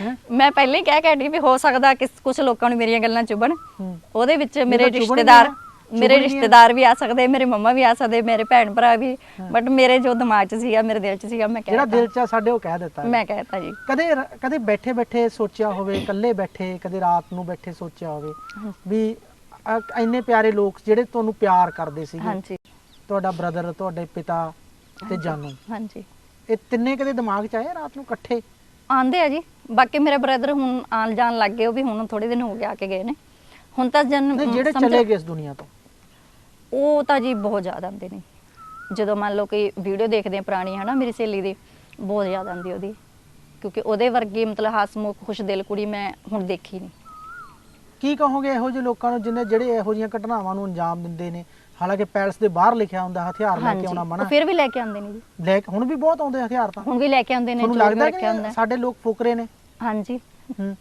ਹੈਂ? ਮੈਂ ਪਹਿਲਾਂ ਹੀ ਕਹਿ ਕੇ ਹਟੀ ਵੀ ਹੋ ਸਕਦਾ ਕਿ ਕੁਝ ਲੋਕਾਂ ਨੂੰ ਮੇਰੀਆਂ ਗੱਲਾਂ ਚੁਭਣ ਹੂੰ। ਉਹਦੇ ਵਿੱਚ ਮੇਰੇ ਰਿਸ਼ਤੇਦਾਰ ਮੇਰੇ। ਰਿਸ਼ਤੇਦਾਰ ਵੀ ਆ ਸਕਦੇ ਮੇਰੇ ਮੰਮਾ ਵੀ ਆ ਸਕਦੇ ਮੇਰੇ ਭੈਣ ਭਰਾ ਵੀ ਬਟ ਮੇਰੇ ਜੋ ਦਿਮਾਗ 'ਚ ਸੀਗਾ ਮੇਰੇ ਦਿਲ 'ਚ ਸੀਗਾ ਮੈਂ ਜਿਹੜਾ ਕਹਿ ਦਿਲ ਚ ਆ ਸਾਡੇ ਉਹ ਕਹਿ ਦਿੱਤਾ। ਮੈਂ ਕਹਿਤਾ ਜੀ। ਕਦੇ ਰ- ਕਦੇ ਬੈਠੇ ਬੈਠੇ ਸੋਚਿਆ ਹੋਵੇ ਇਕੱਲੇ ਬੈਠੇ ਕਦੇ ਰਾਤ ਨੂੰ ਬੈਠੇ ਸੋਚਿਆ ਹੋਵੇ ਵੀ ਇੰਨੇ ਪਿਆਰੇ ਲੋਕ ਜਿਹੜੇ ਤੁਹਾਨੂੰ ਪਿਆਰ ਕਰਦੇ ਸੀਗੇ। ਹਾਂਜੀ। ਤੁਹਾਡਾ ਬ੍ਰਦਰ ਤੁਹਾਡੇ ਪਿਤਾ ਤੇ ਜਾਨੂ। ਹਾਂਜੀ। ਇਹ ਤਿੰਨੇ ਕਦੇ ਦਿਮਾਗ ਚ ਆਏ ਰਾਤ ਨੂੰ ਇਕੱਠੇ? ਆਂਦੇ ਆ ਜੀ। ਬਾਕੀ ਮੇਰੇ ਬ੍ਰਦਰ ਹੁਣ ਆਣ ਜਾਣ ਲੱਗ ਗਏ ਉਹ ਵੀ ਹੁਣ ਥੋੜੇ ਦਿਨ ਹੋ ਗਏ ਆ ਕੇ ਗਏ ਨੇ। ਹੁਣ ਤਾਂ ਜਨ ਨਹੀਂ ਜਿਹੜੇ ਸਮਝੋ- ਚਲੇ ਗਏ ਇਸ ਦੁਨੀਆ ਤੋਂ। ਉਹ ਤਾਂ ਜੀ ਬਹੁਤ ਜ਼ਿਆਦਾ ਆਉਂਦੇ ਨੇ। ਜਦੋਂ ਮੰਨ ਲਓ ਕਿ ਵੀਡੀਓ ਦੇਖਦੇ ਆ ਪੁਰਾਣੀ ਹਨਾ ਮੇਰੀ ਸਹੇਲੀ ਦੀ ਬਹੁਤ ਜ਼ਿਆਦਾ ਆਉਂਦੀ ਉਹਦੀ। ਕਿਉਂਕਿ ਉਹਦੇ ਵਰਗੀ ਮਤਲਬ ਹਸਮੁਖ ਖੁਸ਼ ਦਿਲ ਕੁੜੀ ਮੈਂ ਹੁਣ ਦੇਖੀ ਨਹੀਂ। ਕੀ ਕਹੋਗੇ ਇਹੋ ਜਿਹੇ ਲੋਕਾਂ ਨੂੰ ਜਿਨੇ ਜਿਹੜੇ ਇਹੋ ਜਿਹੀਆਂ ਘਟਨਾਵਾਂ ਨੂੰ ਅੰਜਾਮ ਦਿੰਦੇ ਨੇ? ਹਾਲਾਂਕਿ ਪੈਲਸ ਦੇ ਬਾਹਰ ਲਿਖਿਆ ਹੁੰਦਾ ਹਥਿਆਰ ਲੈ ਕੇ ਆਉਣਾ ਮਨਾ। ਫਿਰ ਵੀ ਲੈ ਕੇ ਆਉਂਦੇ ਨੇ ਜੀ। ਲੈ ਕੇ ਹੁਣ ਵੀ ਬਹੁਤ ਆਉਂਦੇ ਹਥਿਆਰ ਤਾਂ। ਹੁਣ ਵੀ ਲੈ ਕੇ ਆਉਂਦੇ ਨੇ ਤੁਹਾਨੂੰ ਚੋਰੀ ਲੱਗਦਾ ਰੱਖਿਆ ਹੁੰਦਾ ਕਿ ਸਾਡੇ ਲੋਕ ਫੁਕਰੇ ਨੇ? ਹਾਂਜੀ। ਹੂੰ।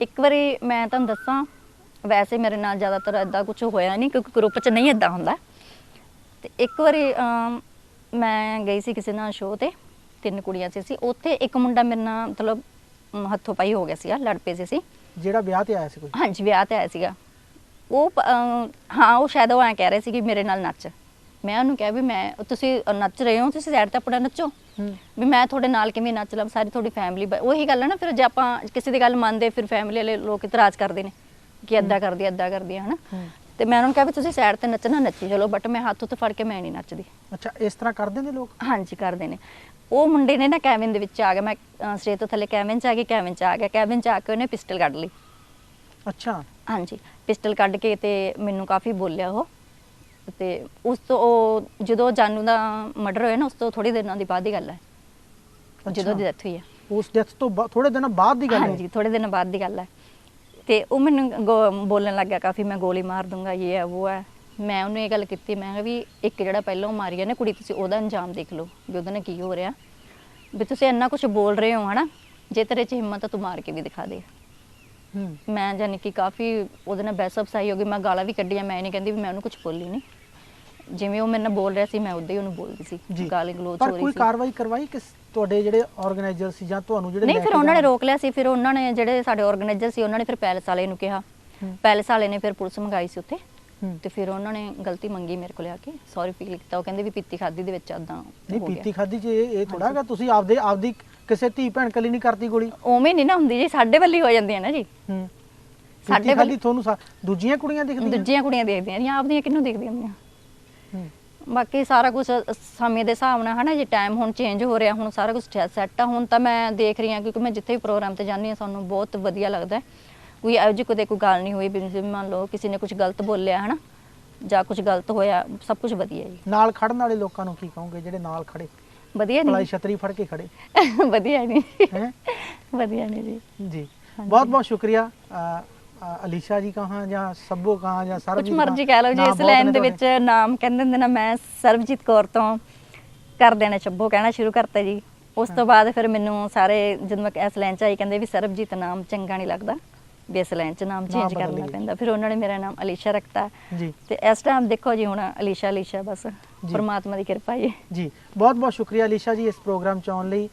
ਇੱਕ ਵਾਰੀ ਮੈਂ ਤੁਹਾਨੂੰ ਦੱਸਾਂ ਵੈਸੇ ਮੇਰੇ ਨਾਲ ਜ਼ਿਆਦਾਤਰ ਐਦਾਂ ਕੁਝ ਹੋਇਆ ਨਹੀਂ ਕਿਉਂਕਿ ਗਰੁੱਪ 'ਚ ਨਹੀਂ ਐਦਾਂ ਹੁੰਦਾ। ਤੇ ਇੱਕ ਵਾਰੀ ਅਮ, ਮੈਂ ਗਈ ਸੀ ਕਿਸੇ ਨਾਲ ਸ਼ੋਅ ਤੇ ਤਿੰਨ ਕੁੜੀਆਂ ਸੀ ਸੀ। ਉੱਥੇ ਇੱਕ ਮੁੰਡਾ ਮੇਰੇ ਨਾਲ ਮਤਲਬ ਅਮ, ਹੱਥੋਂ ਪਾਈ ਹੋ ਗਿਆ ਸੀਗਾ ਲੜ ਪਏ ਸੀ ਅਸੀਂ। ਜਿਹੜਾ ਵਿਆਹ ਤੇ ਆਇਆ ਸੀ ਕੋਈ? ਹਾਂਜੀ ਵਿਆਹ ਤੇ ਆਇਆ ਸੀਗਾ। ਉਹ ਪ- ਹਾਂ ਉਹ ਸ਼ਾਇਦ ਉਹ ਐਂ ਕਹਿ ਰਹੇ ਸੀ ਕਿ ਮੇਰੇ ਨਾਲ ਨੱਚ। ਮੈਂ ਉਹਨੂੰ ਕਿਹਾ ਵੀ ਮੈਂ ਤੁਸੀਂ ਨੱਚ ਰਹੇ ਹੋ ਤੁਸੀਂ ਸਾਈਡ ਤੇ ਆਪਣਾ ਨੱਚੋ। ਹੂੰ। ਵੀ ਮੈਂ ਤੁਹਾਡੇ ਨਾਲ ਕਿਵੇਂ ਨੱਚ ਲਾਂ ਸਾਰੀ ਤੁਹਾਡੀ ਫੈਮਿਲੀ ਉਹੀ ਗੱਲ ਹੈ ਨਾ ਫਿਰ ਜੇ ਆਪਾਂ ਕਿਸੇ ਦੀ ਗੱਲ ਮੰਨਦੇ ਫਿਰ ਫੈਮਿਲੀ ਵਾਲੇ ਲੋਕ ਇਤਰਾਜ਼ ਕਰਦੇ ਨੇ। ਕਿ ਏਦਾਂ ਕਰਦੀ ਏਦਾਂ ਕਰਦੀ ਹੈ। ਹਨਾ। ਤੇ ਮੈਂ ਉਹਨਾਂ ਨੂੰ ਕਿਹਾ ਵੀ ਤੁਸੀਂ ਸਾਈਡ ਤੇ ਨੱਚਣਾ ਨੱਚੀ ਚਲੋ ਬਟ ਮੈਂ ਹੱਥ ਉੱਤੇ ਫੜ ਕੇ ਮੈਂ ਨਹੀਂ ਨੱਚਦੀ। ਅੱਛਾ ਇਸ ਤਰ੍ਹਾਂ ਕਰਦੇ ਨੇ ਲੋਕ? ਹਾਂਜੀ ਕਰਦੇ ਨੇ। ਉਹ ਮੁੰਡੇ ਨੇ ਨਾ ਕੈਵਿਨ ਦੇ ਵਿੱਚ ਆ ਗਿਆ ਮੈਂ ਸਟੇਜ ਤੋਂ ਥੱਲੇ ਕੈਵਿਨ ਚ ਆ ਗਈ ਕੈਵਿਨ ਚ ਆ ਗਿਆ ਕੈਵਿਨ ਚ ਆ ਕੇ ਉਹਨੇ ਪਿਸਟਲ ਕੱਢ ਲਈ। ਅੱਛਾ। ਹਾਂਜੀ ਪਿਸਟਲ ਕੱਢ ਕੇ ਤੇ ਮੈਨੂੰ ਕਾਫੀ ਬੋਲਿਆ ਉਹ। ਤੇ ਉਸ ਤੋਂ ਉਹ ਜਦੋਂ ਜਾਨੂ ਦਾ ਮਰਡਰ ਹੋਇਆ ਨਾ ਉਸ ਤੋਂ ਥੋੜੀ ਦਿਨਾਂ ਦੀ ਬਾਅਦ ਦੀ ਗੱਲ ਹੈ। ਜਦੋਂ ਦੀ ਡੈਥ ਹੋਈ ਹੈ। ਉਸ ਡੈਥ ਤੋਂ ਥੋੜੇ ਦਿਨਾਂ ਬਾਅਦ ਦੀ ਗੱਲ ਹੈ? ਹਾਂਜੀ ਥੋੜੇ ਦਿਨ ਬਾਅਦ ਦੀ ਗੱਲ ਹੈ। ਤੇ ਉਹ ਮੈਨੂੰ ਗੋ- ਬੋਲਣ ਲੱਗ ਗਿਆ ਕਾਫੀ ਮੈਂ ਗੋਲੀ ਮਾਰ ਦੂੰਗਾ ਇਹ ਹੈ ਉਹ ਹੈ ਮੈਂ ਉਹਨੂੰ ਇਹ ਗੱਲ ਕੀਤੀ ਮੈਂ ਕਿਹਾ ਵੀ ਇੱਕ ਜਿਹੜਾ ਪਹਿਲਾਂ ਮਾਰੀ ਹੈ ਨਾ ਕੁੜੀ ਤੁਸੀਂ ਉਹਦਾ ਅੰਜਾਮ ਦੇਖ ਲਓ ਵੀ ਉਹਦੇ ਨਾਲ ਕੀ ਹੋ ਰਿਹਾ। ਵੀ ਤੁਸੀਂ ਇੰਨਾ ਕੁਝ ਬੋਲ ਰਹੇ ਹੋ ਹਨਾ ਜੇ ਤੇਰੇ ਚ ਹਿੰਮਤ ਆ ਤੂੰ ਮਾਰ ਕੇ ਵੀ ਦਿਖਾ ਦੇ। ਹੂੰ। ਮੈਂ ਜਾਨੀ ਕਿ ਕਾਫੀ ਉਹਦੇ ਨਾਲ ਬਹਿਸ ਅਫਸਾਈ ਹੋ ਗਈ ਮੈਂ ਗਾਲਾਂ ਵੀ ਕੱਢੀਆਂ ਮੈਂ ਇਹ ਨਹੀਂ ਕਹਿੰਦੀ ਵੀ ਮੈਂ ਉਹਨੂੰ ਕੁਝ ਬੋਲੀ ਨਹੀਂ ਜਿਵੇਂ ਉਹ ਮੇਰੇ ਨਾਲ ਬੋਲ ਰਿਹਾ ਸੀ ਮੈਂ ਉਦਾਂ ਹੀ ਉਹਨੂੰ ਬੋਲਦੀ ਸੀ ਗਾਲੀ ਗਲੋਚ ਪਰ ਹੋ ਰਹੀ ਕੋਈ ਸੀ। ਕਾਰਵਾਈ ਕਰਵਾਈ ਕਿਸ ਤੁਹਾਡੇ ਜਿਹੜੇ ਆਰਗੇਨਾਈਜ਼ਰ ਸੀ ਜਾਂ ਤੁਹਾਨੂੰ ਜਿਹੜੇ ਨਹੀਂ ਫਿਰ ਉਹਨਾਂ ਨੇ ਰੋਕ ਲਿਆ ਸੀ ਫਿਰ ਉਹਨਾਂ ਨੇ ਜਿਹੜੇ ਸਾਡੇ ਆਰਗੇਨਾਈਜ਼ਰ ਸੀ ਉਹਨਾਂ ਨੇ ਫਿਰ ਪੈਲਸ ਵਾਲੇ ਨੂੰ ਕਿਹਾ। ਪੈਲਸ ਵਾਲੇ ਨੇ ਫਿਰ ਪੁਲਿਸ ਮੰਗਾਈ ਸੀ ਉੱਥੇ। ਤੇ ਫਿਰ ਉਹਨਾਂ ਨੇ ਗਲਤੀ ਮੰਗੀ ਮੇਰੇ ਕੋਲ ਆ ਕੇ ਸੌਰੀ ਫੀਲ ਕੀਤਾ। ਉਹ ਕਹਿੰਦੇ ਵੀ ਪੀਤੀ ਖਾਦੀ ਦੇ ਵਿੱਚ ਆਦਾ ਨਹੀਂ ਪੀਤੀ ਖਾਦੀ ਚ ਇਹ ਇਹ ਥੋੜਾ ਹੈਗਾ ਤੁਸੀਂ ਆਪਦੇ ਆਪਦੀ ਕਿਸੇ ਧੀ ਭੈਣ ਕਲੀ ਨਹੀਂ ਕਰਦੀ ਗੋਲੀ। ਉਵੇਂ ਨਹੀਂ ਨਾ ਹੁੰਦੀ ਜੀ ਸਾਡੇ ਵੱਲੀ ਹੋ ਜਾਂਦੀਆਂ ਨਾ ਜੀ। ਹੂੰ। ਸਾਡੇ ਵੱਲ- ਤੁਹਾਨੂੰ ਦੂਜੀਆਂ ਕੁੜੀਆਂ ਦਿਖਦੀਆਂ? ਦੂਜੀਆਂ ਕੁੜੀਆਂ ਦੇਖਦੀਆਂ ਨਹੀਂ ਆਪਦੀਆਂ ਕਿਹਨੂੰ ਦੇਖਦੀਆਂ ਹੁੰਦੀਆਂ। ਬਾਕੀ ਸਾਰਾ ਕੁਝ ਸਮੇਂ ਦੇ ਹਿਸਾਬ ਨਾਲ ਹਨਾ ਜੇ ਟਾਈਮ ਹੁਣ ਚੇਂਜ ਹੋ ਰਿਹਾ ਹੁਣ ਸਾਰਾ ਕੁਝ ਸੈੱਟ ਆ ਹੁਣ ਤਾਂ ਮੈਂ ਦੇਖ ਰਹੀ ਹਾਂ ਕਿਉਂਕਿ ਮੈਂ ਜਿੱਥੇ ਵੀ ਪ੍ਰੋਗਰਾਮ ਤੇ ਜਾਂਦੀ ਹਾਂ ਸਾਨੂੰ ਬਹੁਤ ਵਧੀਆ ਲੱਗਦਾ ਹੈ। ਕੋਈ ਇਹੋ ਜਿਹੀ ਕਦੇ ਕੋਈ ਗੱਲ ਨਹੀਂ ਹੋਈ ਵੀ ਜਿਵੇਂ ਮੰਨ ਲਓ ਕਿਸੇ ਨੇ ਕੁਝ ਗਲਤ ਬੋਲਿਆ ਹਨਾ ਜਾਂ ਕੁਝ ਗਲਤ ਹੋਇਆ ਸਭ ਕੁਝ ਵਧੀਆ ਜੀ। ਨਾਲ ਖੜਨ ਵਾਲੇ ਲੋਕਾਂ ਨੂੰ ਕੀ ਕਹੋਗੇ ਜਿਹੜੇ ਨਾਲ ਖੜੇ? ਵਧੀਆ ਪਲਾਈ ਨਹੀਂ ਛਤਰੀ ਫੜ ਕੇ ਖੜੇ। <laughs> ਵਧੀਆ ਨਹੀਂ। ਹੈ? ਵਧੀਆ ਨਹੀਂ ਜੀ। ਜੀ। ਬਹੁਤ ਬਹੁਤ ਸ਼ੁਕਰੀਆ ਅ, ਅਲੀਸ਼ਾ ਜੀ ਕਹਾਂ ਜਾਂ ਸੱਬੋ ਕਹਾਂ ਜਾਂ ਕੁਝ ਸਰਬਜੀਤ ਮਰਜ਼ੀ ਕਹਿ ਲਓ ਜੀ ਇਸ ਲਾਈਨ ਦੇ ਵਿੱਚ ਨਾਮ ਕਹਿੰਦੇ ਹੁੰਦੇ ਨਾ ਮੈਂ ਸਰਬਜੀਤ ਕੌਰ ਤੋਂ ਕਰ ਦੇਣਾ ਚੱਬੋ ਕਹਿਣਾ ਸ਼ੁਰੂ ਕਰਤਾ ਜੀ। ਉਸ ਤੋਂ ਬਾਅਦ ਫਿਰ ਮੈਨੂੰ ਸਾਰੇ ਜਦੋਂ ਮੈਂ ਇਸ ਲਾਈਨ ਚ ਆਈ ਕਹਿੰਦੇ ਵੀ ਸਰਬਜੀਤ ਨਾਮ ਚੰਗਾ ਨਹੀਂ ਲੱਗਦਾ ਵੀ ਇਸ ਲਾਈਨ ਚ ਨਾਮ ਚੇਂਜ ਕਰਨਾ। ਪੈਂਦਾ। ਫਿਰ ਉਹਨਾਂ ਨੇ ਮੇਰਾ ਨਾਮ ਅਲੀਸ਼ਾ ਰੱਖਤਾ। ਜੀ। ਤੇ ਇਸ ਟਾਈਮ ਦੇਖੋ ਜੀ ਹੁਣ ਅਲੀਸ਼ਾ ਅਲੀਸ਼ਾ ਬਸ ਪਰਮਾਤਮਾ ਦੀ ਕਿਰਪਾ ਜੀ। ਜੀ ਬਹੁਤ ਬਹੁਤ ਸ਼ੁਕਰੀਆ ਅਲੀਸ਼ਾ ਜੀ ਇਸ ਪ੍ਰੋਗਰਾਮ ਚ ਆਉਣ ਲਈ।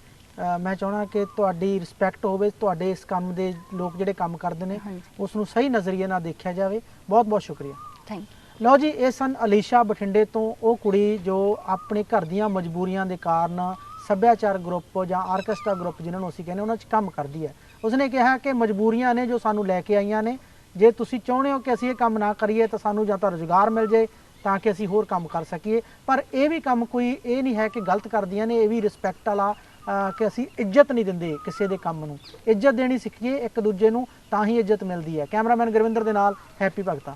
ਮੈਂ ਚਾਹਣਾ ਕਿ ਤੁਹਾਡੀ ਰਿਸਪੈਕਟ ਹੋਵੇ ਤੁਹਾਡੇ ਇਸ ਕੰਮ ਦੇ ਲੋਕ ਜਿਹੜੇ ਕੰਮ ਕਰਦੇ ਨੇ। ਉਸ ਨੂੰ ਸਹੀ ਨਜ਼ਰੀਏ ਨਾਲ ਦੇਖਿਆ ਜਾਵੇ। ਬਹੁਤ ਬਹੁਤ ਸ਼ੁਕਰੀਆ। ਥੈਂਕ ਲਓ ਜੀ ਇਹ ਸਨ ਅਲੀਸ਼ਾ ਬਠਿੰਡੇ ਤੋਂ ਉਹ ਕੁੜੀ ਜੋ ਆਪਣੇ ਘਰ ਦੀਆਂ ਮਜਬੂਰੀਆਂ ਦੇ ਕਾਰਨ ਸੱਭਿਆਚਾਰ ਗਰੁੱਪ ਜਾਂ ਆਰਕੈਸਟਰਾ ਗਰੁੱਪ ਜਿਨ੍ਹਾਂ ਨੂੰ ਅਸੀਂ ਕਹਿੰਦੇ ਉਹਨਾਂ 'ਚ ਕੰਮ ਕਰਦੀ ਹੈ। ਉਸਨੇ ਕਿਹਾ ਕਿ ਮਜਬੂਰੀਆਂ ਨੇ ਜੋ ਸਾਨੂੰ ਲੈ ਕੇ ਆਈਆਂ ਨੇ ਜੇ ਤੁਸੀਂ ਚਾਹੁੰਦੇ ਹੋ ਕਿ ਅਸੀਂ ਇਹ ਕੰਮ ਨਾ ਕਰੀਏ ਤਾਂ ਸਾਨੂੰ ਜਾਂ ਤਾਂ ਰੁਜ਼ਗਾਰ ਮਿਲ ਜੇ ਤਾਂ ਕਿ ਅਸੀਂ ਹੋਰ ਕੰਮ ਕਰ ਸਕੀਏ। ਪਰ ਇਹ ਵੀ ਕੰਮ ਕੋਈ ਇਹ ਨਹੀਂ ਹੈ ਕਿ ਗਲਤ ਕਰਦੀਆਂ ਨੇ ਇਹ ਵੀ ਰਿਸਪੈਕਟ ਵਾਲਾ ਕਿ ਅਸੀਂ ਇੱਜ਼ਤ ਨਹੀਂ ਦਿੰਦੇ ਕਿਸੇ ਦੇ ਕੰਮ ਨੂੰ। ਇੱਜ਼ਤ ਦੇਣੀ ਸਿੱਖੀਏ ਇੱਕ ਦੂਜੇ ਨੂੰ, ਤਾਂ ਹੀ ਇੱਜ਼ਤ ਮਿਲਦੀ ਹੈ। ਕੈਮਰਾਮੈਨ ਗੁਰਵਿੰਦਰ ਦੇ ਨਾਲ, ਹੈਪੀ ਭਗਤਾ।